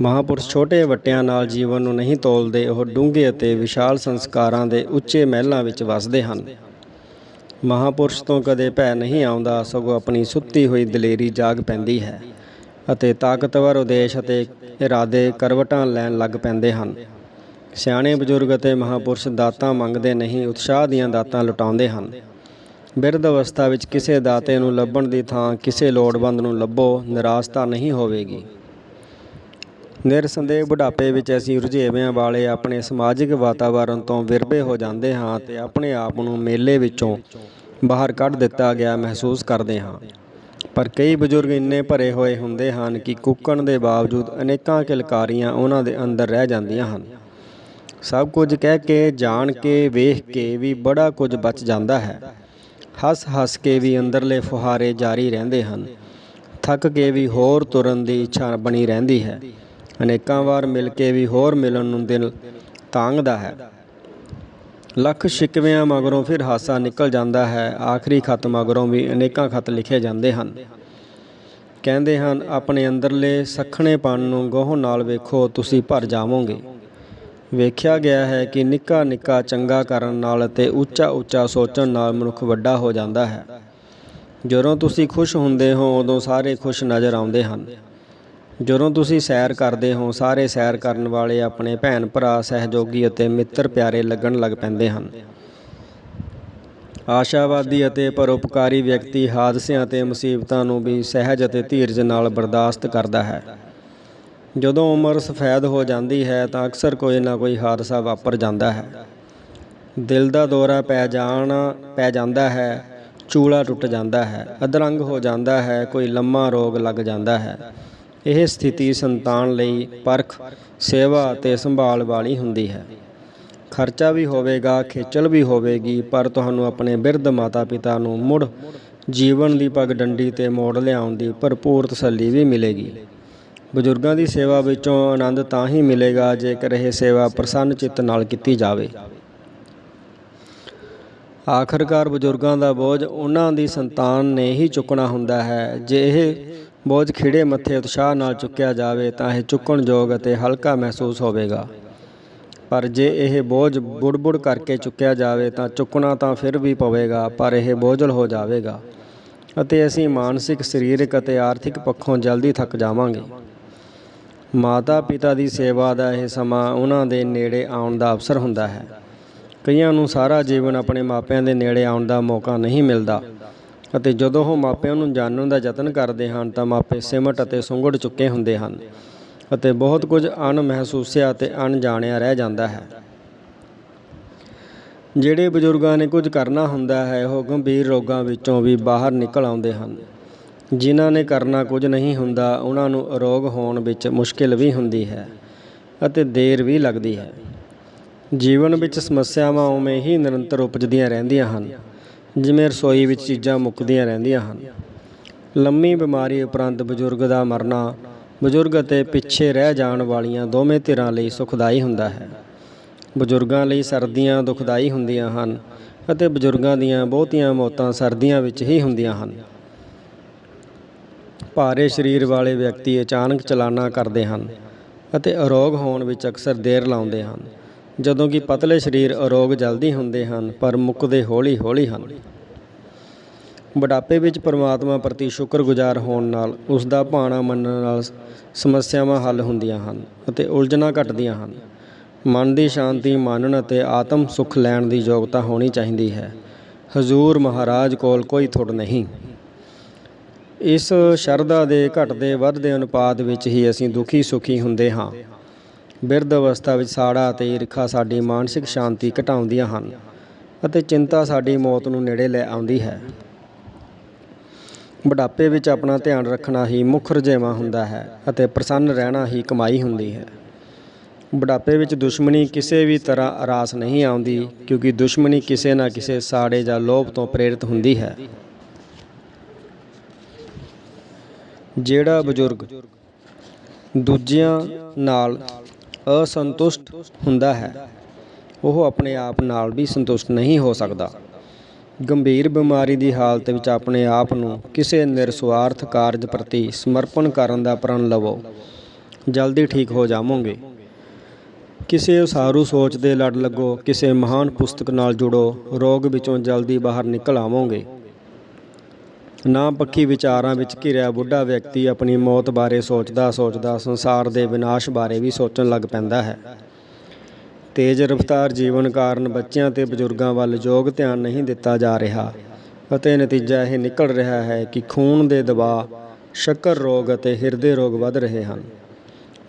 ਮਹਾਂਪੁਰਸ਼ ਛੋਟੇ ਵੱਟਿਆਂ ਨਾਲ ਜੀਵਨ ਨੂੰ ਨਹੀਂ ਤੋਲਦੇ, ਉਹ ਡੂੰਘੇ ਅਤੇ ਵਿਸ਼ਾਲ ਸੰਸਕਾਰਾਂ ਦੇ ਉੱਚੇ ਮਹਿਲਾਂ ਵਿੱਚ ਵੱਸਦੇ ਹਨ। ਮਹਾਪੁਰਸ਼ ਤੋਂ ਕਦੇ ਭੈ ਨਹੀਂ ਆਉਂਦਾ, ਸਗੋਂ ਆਪਣੀ ਸੁੱਤੀ ਹੋਈ ਦਲੇਰੀ ਜਾਗ ਪੈਂਦੀ ਹੈ ਅਤੇ ਤਾਕਤਵਰ ਉਦੇਸ਼ ਅਤੇ ਇਰਾਦੇ ਕਰਵਟਾਂ ਲੈਣ ਲੱਗ ਪੈਂਦੇ ਹਨ। ਸਿਆਣੇ ਬਜ਼ੁਰਗ ਅਤੇ ਮਹਾਪੁਰਸ਼ ਦਾਤਾਂ ਮੰਗਦੇ ਨਹੀਂ, ਉਤਸ਼ਾਹ ਦੀਆਂ ਦਾਤਾਂ ਲੁਟਾਉਂਦੇ ਹਨ। ਬਿਰਧ ਅਵਸਥਾ ਵਿੱਚ ਕਿਸੇ ਦਾਤੇ ਨੂੰ ਲੱਭਣ ਦੀ ਥਾਂ, ਕਿਸੇ ਲੋੜਵੰਦ ਨੂੰ ਲੱਭੋ, ਨਿਰਾਸ਼ਤਾ ਨਹੀਂ ਹੋਵੇਗੀ। ਨਿਰਸੰਦੇਹ ਬੁਢਾਪੇ ਵਿੱਚ ਅਸੀਂ ਰੁਝੇਵਿਆਂ ਵਾਲੇ ਆਪਣੇ ਸਮਾਜਿਕ ਵਾਤਾਵਰਣ ਤੋਂ ਵਿਰਬੇ ਹੋ ਜਾਂਦੇ ਹਾਂ ਅਤੇ ਆਪਣੇ ਆਪ ਨੂੰ ਮੇਲੇ ਵਿੱਚੋਂ ਬਾਹਰ ਕੱਢ ਦਿੱਤਾ ਗਿਆ ਮਹਿਸੂਸ ਕਰਦੇ ਹਾਂ। ਪਰ ਕਈ ਬਜ਼ੁਰਗ ਇੰਨੇ ਭਰੇ ਹੋਏ ਹੁੰਦੇ ਹਨ ਕਿ ਕੁੱਕਣ ਦੇ ਬਾਵਜੂਦ ਅਨੇਕਾਂ ਕਿਲਕਾਰੀਆਂ ਉਹਨਾਂ ਦੇ ਅੰਦਰ ਰਹਿ ਜਾਂਦੀਆਂ ਹਨ। ਸਭ ਕੁਝ ਕਹਿ ਕੇ, ਜਾਣ ਕੇ, ਵੇਖ ਕੇ ਵੀ ਬੜਾ ਕੁਝ ਬਚ ਜਾਂਦਾ ਹੈ। ਹੱਸ ਹੱਸ ਕੇ ਵੀ ਅੰਦਰਲੇ ਫੁਹਾਰੇ ਜਾਰੀ ਰਹਿੰਦੇ ਹਨ। ਥੱਕ ਕੇ ਵੀ ਹੋਰ ਤੁਰਨ ਦੀ ਇੱਛਾ ਬਣੀ ਰਹਿੰਦੀ ਹੈ। ਅਨੇਕਾਂ ਵਾਰ ਮਿਲ ਕੇ ਵੀ ਹੋਰ ਮਿਲਣ ਨੂੰ ਦਿਲ ਤਾਂਗਦਾ ਹੈ। ਲੱਖ ਸ਼ਿਕਵਿਆਂ ਮਗਰੋਂ ਫਿਰ ਹਾਸਾ ਨਿਕਲ ਜਾਂਦਾ ਹੈ। ਆਖਰੀ ਖਤ ਮਗਰੋਂ ਵੀ ਅਨੇਕਾਂ ਖਤ ਲਿਖੇ ਜਾਂਦੇ ਹਨ। ਕਹਿੰਦੇ ਹਨ, ਆਪਣੇ ਅੰਦਰਲੇ ਸਖਣੇਪਣ ਨੂੰ ਗੋਹ ਨਾਲ ਵੇਖੋ, ਤੁਸੀਂ ਭਰ ਜਾਵੋਗੇ। ਵੇਖਿਆ ਗਿਆ ਹੈ ਕਿ ਨਿੱਕਾ ਨਿੱਕਾ ਚੰਗਾ ਕਰਨ ਨਾਲ ਅਤੇ ਉੱਚਾ ਉੱਚਾ ਸੋਚਣ ਨਾਲ ਮਨੁੱਖ ਵੱਡਾ ਹੋ ਜਾਂਦਾ ਹੈ। ਜਦੋਂ ਤੁਸੀਂ ਖੁਸ਼ ਹੁੰਦੇ ਹੋ, ਉਦੋਂ ਸਾਰੇ ਖੁਸ਼ ਨਜ਼ਰ ਆਉਂਦੇ ਹਨ। ਜਦੋਂ ਤੁਸੀਂ ਸੈਰ ਕਰਦੇ ਹੋ, ਸਾਰੇ ਸੈਰ ਕਰਨ ਵਾਲੇ ਆਪਣੇ ਭੈਣ ਭਰਾ, ਸਹਿਯੋਗੀ ਅਤੇ ਮਿੱਤਰ ਪਿਆਰੇ ਲੱਗਣ ਲੱਗ ਪੈਂਦੇ ਹਨ। ਆਸ਼ਾਵਾਦੀ ਅਤੇ ਪਰਉਪਕਾਰੀ ਵਿਅਕਤੀ ਹਾਦਸਿਆਂ ਅਤੇ ਮੁਸੀਬਤਾਂ ਨੂੰ ਵੀ ਸਹਿਜ ਅਤੇ ਧੀਰਜ ਨਾਲ ਬਰਦਾਸ਼ਤ ਕਰਦਾ ਹੈ। ਜਦੋਂ ਉਮਰ ਸਫੈਦ ਹੋ ਜਾਂਦੀ ਹੈ, ਤਾਂ ਅਕਸਰ ਕੋਈ ਨਾ ਕੋਈ ਹਾਦਸਾ ਵਾਪਰ ਜਾਂਦਾ ਹੈ। ਦਿਲ ਦਾ ਦੌਰਾ ਪੈ ਜਾਣਾ, ਪੈ ਜਾਂਦਾ ਹੈ, ਚੂਲਾ ਟੁੱਟ ਜਾਂਦਾ ਹੈ, ਅਧਰੰਗ ਹੋ ਜਾਂਦਾ ਹੈ, ਕੋਈ ਲੰਮਾ ਰੋਗ ਲੱਗ ਜਾਂਦਾ ਹੈ। ਇਹ ਸਥਿਤੀ ਸੰਤਾਨ ਲਈ ਪਰਖ, ਸੇਵਾ ਅਤੇ ਸੰਭਾਲ ਵਾਲੀ ਹੁੰਦੀ ਹੈ। ਖਰਚਾ ਵੀ ਹੋਵੇਗਾ, ਖੇਚਲ ਵੀ ਹੋਵੇਗੀ, ਪਰ ਤੁਹਾਨੂੰ ਆਪਣੇ ਬਿਰਧ ਮਾਤਾ ਪਿਤਾ ਨੂੰ ਮੁੜ ਜੀਵਨ ਦੀ ਪਗਡੰਡੀ ਤੇ ਮੋੜ ਲਿਆਉਣ ਦੀ ਭਰਪੂਰ ਤਸੱਲੀ ਵੀ ਮਿਲੇਗੀ। ਬਜ਼ੁਰਗਾਂ ਦੀ ਸੇਵਾ ਵਿੱਚੋਂ ਆਨੰਦ ਤਾਂ ਹੀ ਮਿਲੇਗਾ ਜੇਕਰ ਇਹ ਸੇਵਾ ਪ੍ਰਸੰਨ ਚਿੱਤ ਨਾਲ ਕੀਤੀ ਜਾਵੇ। ਆਖਰਕਾਰ ਬਜ਼ੁਰਗਾਂ ਦਾ ਬੋਝ ਉਹਨਾਂ ਦੀ ਸੰਤਾਨ ਨੇ ਹੀ ਚੁੱਕਣਾ ਹੁੰਦਾ ਹੈ, ਜੇ ਇਹ ਬੋਝ ਖਿੜੇ ਮੱਥੇ ਉਤਸ਼ਾਹ ਨਾਲ ਚੁੱਕਿਆ ਜਾਵੇ ਤਾਂ ਇਹ ਚੁੱਕਣਯੋਗ ਅਤੇ ਹਲਕਾ ਮਹਿਸੂਸ ਹੋਵੇਗਾ। ਪਰ ਜੇ ਇਹ ਬੋਝ ਬੁੜਬੁੜ ਕਰਕੇ ਚੁੱਕਿਆ ਜਾਵੇ ਤਾਂ ਚੁੱਕਣਾ ਤਾਂ ਫਿਰ ਵੀ ਪਵੇਗਾ, ਪਰ ਇਹ ਬੋਝਲ ਹੋ ਜਾਵੇਗਾ ਅਤੇ ਅਸੀਂ ਮਾਨਸਿਕ, ਸਰੀਰਕ ਅਤੇ ਆਰਥਿਕ ਪੱਖੋਂ ਜਲਦੀ ਥੱਕ ਜਾਵਾਂਗੇ। ਮਾਤਾ ਪਿਤਾ ਦੀ ਸੇਵਾ ਦਾ ਇਹ ਸਮਾਂ ਉਹਨਾਂ ਦੇ ਨੇੜੇ ਆਉਣ ਦਾ ਅਵਸਰ ਹੁੰਦਾ ਹੈ। ਕਈਆਂ ਨੂੰ ਸਾਰਾ ਜੀਵਨ ਆਪਣੇ ਮਾਪਿਆਂ ਦੇ ਨੇੜੇ ਆਉਣ ਦਾ ਮੌਕਾ ਨਹੀਂ ਮਿਲਦਾ। ਅਤੇ ਜਦੋਂ ਉਹ ਮਾਪਿਆਂ ਨੂੰ ਜਾਣਨ ਦਾ ਯਤਨ ਕਰਦੇ ਹਨ, ਤਾਂ ਮਾਪੇ ਸਿਮਟ ਅਤੇ ਸੁੰਗੜ ਚੁੱਕੇ ਹੁੰਦੇ ਹਨ ਅਤੇ ਬਹੁਤ ਕੁਝ ਅਣਮਹਿਸੂਸਿਆ ਅਤੇ ਅਣਜਾਣਿਆ ਰਹਿ ਜਾਂਦਾ ਹੈ। ਜਿਹੜੇ ਬਜ਼ੁਰਗਾਂ ਨੇ ਕੁਝ ਕਰਨਾ ਹੁੰਦਾ ਹੈ, ਉਹ ਗੰਭੀਰ ਰੋਗਾਂ ਵਿੱਚੋਂ ਵੀ ਬਾਹਰ ਨਿਕਲ ਆਉਂਦੇ ਹਨ। ਜਿਨ੍ਹਾਂ ਨੇ ਕਰਨਾ ਕੁਝ ਨਹੀਂ ਹੁੰਦਾ, ਉਹਨਾਂ ਨੂੰ ਅਰੋਗ ਹੋਣ ਵਿੱਚ ਮੁਸ਼ਕਿਲ ਵੀ ਹੁੰਦੀ ਹੈ ਅਤੇ ਦੇਰ ਵੀ ਲੱਗਦੀ ਹੈ। ਜੀਵਨ ਵਿੱਚ ਸਮੱਸਿਆਵਾਂ ਉਵੇਂ ਹੀ ਨਿਰੰਤਰ ਉਪਜਦੀਆਂ ਰਹਿੰਦੀਆਂ ਹਨ। ਜਿਵੇਂ ਰਸੋਈ ਵਿੱਚ ਚੀਜ਼ਾਂ ਮੁੱਕਦੀਆਂ ਰਹਿੰਦੀਆਂ ਹਨ। ਲੰਮੀ ਬਿਮਾਰੀ ਉਪਰੰਤ ਬਜ਼ੁਰਗ ਦਾ ਮਰਨਾ, ਬਜ਼ੁਰਗ ਅਤੇ ਪਿੱਛੇ ਰਹਿ ਜਾਣ ਵਾਲੀਆਂ ਦੋਵੇਂ ਧਿਰਾਂ ਲਈ ਸੁਖਦਾਈ ਹੁੰਦਾ ਹੈ। ਬਜ਼ੁਰਗਾਂ ਲਈ ਸਰਦੀਆਂ ਦੁਖਦਾਈ ਹੁੰਦੀਆਂ ਹਨ ਅਤੇ ਬਜ਼ੁਰਗਾਂ ਦੀਆਂ ਬਹੁਤੀਆਂ ਮੌਤਾਂ ਸਰਦੀਆਂ ਵਿੱਚ ਹੀ ਹੁੰਦੀਆਂ ਹਨ। ਭਾਰੇ ਸਰੀਰ ਵਾਲੇ ਵਿਅਕਤੀ ਅਚਾਨਕ ਚਲਾਨਾ ਕਰਦੇ ਹਨ ਅਤੇ ਅਰੋਗ ਹੋਣ ਵਿੱਚ ਅਕਸਰ ਦੇਰ ਲਾਉਂਦੇ ਹਨ। ਜਦੋਂ ਕਿ ਪਤਲੇ ਸਰੀਰ ਅਰੋਗ ਜਲਦੀ ਹੁੰਦੇ ਹਨ, ਪਰ ਮੁੱਕਦੇ ਹੌਲੀ-ਹੌਲੀ ਹਨ। ਬੁਢਾਪੇ ਵਿੱਚ ਪਰਮਾਤਮਾ ਪ੍ਰਤੀ ਸ਼ੁਕਰਗੁਜ਼ਾਰ ਹੋਣ ਨਾਲ ਉਸ ਦਾ ਭਾਣਾ ਮੰਨਣ ਨਾਲ ਸਮੱਸਿਆਵਾਂ ਹੱਲ ਹੁੰਦੀਆਂ ਹਨ ਅਤੇ ਉਲਝਣਾਂ ਘਟਦੀਆਂ ਹਨ। ਮਨ ਦੀ ਸ਼ਾਂਤੀ, ਮਾਨਣ ਅਤੇ ਆਤਮ ਸੁਖ ਲੈਣ ਦੀ ਯੋਗਤਾ ਹੋਣੀ ਚਾਹੀਦੀ ਹੈ। ਹਜ਼ੂਰ ਮਹਾਰਾਜ ਕੋਲ ਕੋਈ ਥੁੜ ਨਹੀਂ। ਇਸ ਸ਼ਰਧਾ ਦੇ ਘਟਦੇ ਵੱਧਦੇ ਅਨੁਪਾਤ ਵਿੱਚ ਹੀ ਅਸੀਂ ਦੁਖੀ ਸੁਖੀ ਹੁੰਦੇ ਹਾਂ। ਬਿਰਧ ਅਵਸਥਾ ਵਿੱਚ ਸਾੜਾ ਅਤੇ ਈਰਖਾ ਸਾਡੀ ਮਾਨਸਿਕ ਸ਼ਾਂਤੀ ਘਟਾਉਂਦੀਆਂ ਹਨ ਅਤੇ ਚਿੰਤਾ ਸਾਡੀ ਮੌਤ ਨੂੰ ਨੇੜੇ ਲੈ ਆਉਂਦੀ ਹੈ। ਬੁਢਾਪੇ ਵਿੱਚ ਆਪਣਾ ਧਿਆਨ ਰੱਖਣਾ ਹੀ ਮੁੱਖ ਰੁਝੇਵਾਂ ਹੁੰਦਾ ਹੈ ਅਤੇ ਪ੍ਰਸੰਨ ਰਹਿਣਾ ਹੀ ਕਮਾਈ ਹੁੰਦੀ ਹੈ। ਬੁਢਾਪੇ ਵਿੱਚ ਦੁਸ਼ਮਣੀ ਕਿਸੇ ਵੀ ਤਰ੍ਹਾਂ ਅਰਾਸ ਨਹੀਂ ਆਉਂਦੀ ਕਿਉਂਕਿ ਦੁਸ਼ਮਣੀ ਕਿਸੇ ਨਾ ਕਿਸੇ ਸਾੜੇ ਜਾਂ ਲੋਭ ਤੋਂ ਪ੍ਰੇਰਿਤ ਹੁੰਦੀ ਹੈ। ਜਿਹੜਾ ਬਜ਼ੁਰਗ ਦੂਜਿਆਂ ਨਾਲ ਅਸੰਤੁਸ਼ਟ ਹੁੰਦਾ ਹੈ। ਉਹ ਆਪਣੇ ਆਪ ਨਾਲ ਵੀ ਸੰਤੁਸ਼ਟ ਨਹੀਂ ਹੋ ਸਕਦਾ। ਗੰਭੀਰ ਬਿਮਾਰੀ ਦੀ ਹਾਲਤ ਵਿੱਚ ਆਪਣੇ ਆਪ ਨੂੰ ਕਿਸੇ ਨਿਰਸਵਾਰਥ ਕਾਰਜ ਪ੍ਰਤੀ ਸਮਰਪਣ ਕਰਨ ਦਾ ਪ੍ਰਣ ਲਵੋ। ਜਲਦੀ ਠੀਕ ਹੋ ਜਾਵੋਗੇ। ਕਿਸੇ ਉਸਾਰੂ ਸੋਚ ਦੇ ਲੜ ਲੱਗੋ, ਕਿਸੇ ਮਹਾਨ ਪੁਸਤਕ ਨਾਲ ਜੁੜੋ, ਰੋਗ ਵਿੱਚੋਂ ਜਲਦੀ ਬਾਹਰ ਨਿਕਲ ਆਵੋਗੇ। ਨਾ ਪੱਖੀ ਵਿਚਾਰਾਂ ਵਿੱਚ ਘਿਰਿਆ ਬੁੱਢਾ ਵਿਅਕਤੀ ਆਪਣੀ ਮੌਤ ਬਾਰੇ ਸੋਚਦਾ ਸੋਚਦਾ ਸੰਸਾਰ ਦੇ ਵਿਨਾਸ਼ ਬਾਰੇ ਵੀ ਸੋਚਣ ਲੱਗ ਪੈਂਦਾ ਹੈ। ਤੇਜ਼ ਰਫ਼ਤਾਰ ਜੀਵਨ ਕਾਰਨ ਬੱਚਿਆਂ ਤੇ ਬਜ਼ੁਰਗਾਂ ਵੱਲ ਯੋਗ ਧਿਆਨ ਨਹੀਂ ਦਿੱਤਾ ਜਾ ਰਿਹਾ ਅਤੇ ਨਤੀਜਾ ਇਹ ਨਿਕਲ ਰਿਹਾ ਹੈ ਕਿ ਖੂਨ ਦੇ ਦਬਾਅ, ਸ਼ੱਕਰ ਰੋਗ ਅਤੇ ਹਿਰਦੇ ਰੋਗ ਵੱਧ ਰਹੇ ਹਨ।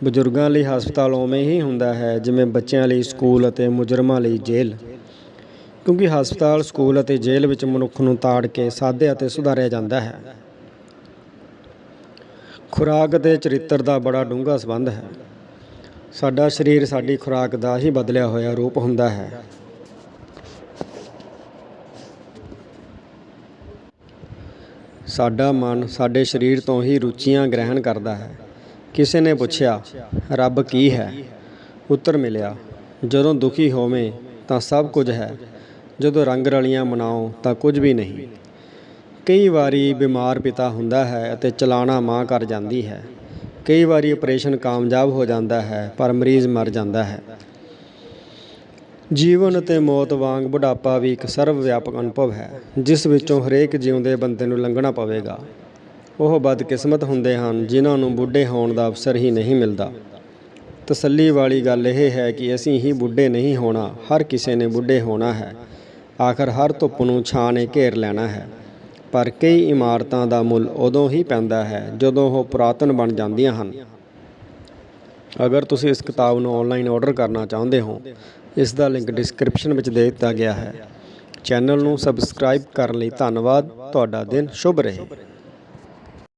ਬਜ਼ੁਰਗਾਂ ਲਈ ਹਸਪਤਾਲ ਉਵੇਂ ਹੀ ਹੁੰਦਾ ਹੈ ਜਿਵੇਂ ਬੱਚਿਆਂ ਲਈ ਸਕੂਲ ਅਤੇ ਮੁਜਰਮਾਂ ਲਈ ਜੇਲ੍ਹ। ਕਿਉਂਕਿ ਹਸਪਤਾਲ, ਸਕੂਲ ਅਤੇ ਜੇਲ੍ਹ ਵਿੱਚ ਮਨੁੱਖ ਨੂੰ ਤਾੜ ਕੇ ਸਾਧਿਆ ਅਤੇ ਸੁਧਾਰਿਆ ਜਾਂਦਾ ਹੈ। ਖੁਰਾਕ ਅਤੇ ਚਰਿੱਤਰ ਦਾ ਬੜਾ ਡੂੰਘਾ ਸੰਬੰਧ ਹੈ। ਸਾਡਾ ਸਰੀਰ ਸਾਡੀ ਖੁਰਾਕ ਦਾ ਹੀ ਬਦਲਿਆ ਹੋਇਆ ਰੂਪ ਹੁੰਦਾ ਹੈ। ਸਾਡਾ ਮਨ ਸਾਡੇ ਸਰੀਰ ਤੋਂ ਹੀ ਰੁਚੀਆਂ ਗ੍ਰਹਿਣ ਕਰਦਾ ਹੈ। ਕਿਸੇ ਨੇ ਪੁੱਛਿਆ, ਰੱਬ ਕੀ ਹੈ? ਉੱਤਰ ਮਿਲਿਆ, ਜਦੋਂ ਦੁਖੀ ਹੋਵੇਂ ਤਾਂ ਸਭ ਕੁਝ ਹੈ। ਜਦੋਂ ਰੰਗ ਰਲੀਆਂ ਮਨਾਓ ਤਾਂ ਕੁਝ ਵੀ ਨਹੀਂ। ਕਈ ਵਾਰੀ ਬਿਮਾਰ ਪਿਤਾ ਹੁੰਦਾ ਹੈ ਅਤੇ ਚਲਾਣਾ ਮਾਂ ਕਰ ਜਾਂਦੀ ਹੈ। ਕਈ ਵਾਰੀ ਆਪਰੇਸ਼ਨ ਕਾਮਯਾਬ ਹੋ ਜਾਂਦਾ ਹੈ, ਪਰ ਮਰੀਜ਼ ਮਰ ਜਾਂਦਾ ਹੈ। ਜੀਵਨ ਅਤੇ ਮੌਤ ਵਾਂਗ ਬੁਢਾਪਾ ਵੀ ਇੱਕ ਸਰਵ ਵਿਆਪਕ ਅਨੁਭਵ ਹੈ, ਜਿਸ ਵਿੱਚੋਂ ਹਰੇਕ ਜਿਉਂਦੇ ਬੰਦੇ ਨੂੰ ਲੰਘਣਾ ਪਵੇਗਾ। ਉਹ ਬਦਕਿਸਮਤ ਹੁੰਦੇ ਹਨ, ਜਿਨ੍ਹਾਂ ਨੂੰ ਬੁੱਢੇ ਹੋਣ ਦਾ ਅਵਸਰ ਹੀ ਨਹੀਂ ਮਿਲਦਾ। ਤਸੱਲੀ ਵਾਲੀ ਗੱਲ ਇਹ ਹੈ ਕਿ ਅਸੀਂ ਹੀ ਬੁੱਢੇ ਨਹੀਂ ਹੋਣਾ, ਹਰ ਕਿਸੇ ਨੇ ਬੁੱਢੇ ਹੋਣਾ ਹੈ। ਆਖਰ ਹਰ ਧੁੱਪ ਨੂੰ ਛਾਂ ਨੇ ਘੇਰ ਲੈਣਾ ਹੈ। ਪਰ ਕਈ ਇਮਾਰਤਾਂ ਦਾ ਮੁੱਲ ਉਦੋਂ ਹੀ ਪੈਂਦਾ ਹੈ ਜਦੋਂ ਉਹ ਪੁਰਾਤਨ ਬਣ ਜਾਂਦੀਆਂ ਹਨ। ਅਗਰ ਤੁਸੀਂ ਇਸ ਕਿਤਾਬ ਨੂੰ ਆਨਲਾਈਨ ਆਰਡਰ ਕਰਨਾ ਚਾਹੁੰਦੇ ਹੋ, ਇਸ ਦਾ ਲਿੰਕ ਡਿਸਕ੍ਰਿਪਸ਼ਨ ਵਿੱਚ ਦੇ ਦਿੱਤਾ ਗਿਆ ਹੈ। ਚੈਨਲ ਨੂੰ ਸਬਸਕ੍ਰਾਈਬ ਕਰਨ ਲਈ ਧੰਨਵਾਦ। ਤੁਹਾਡਾ ਦਿਨ ਸ਼ੁਭ ਰਹੇ।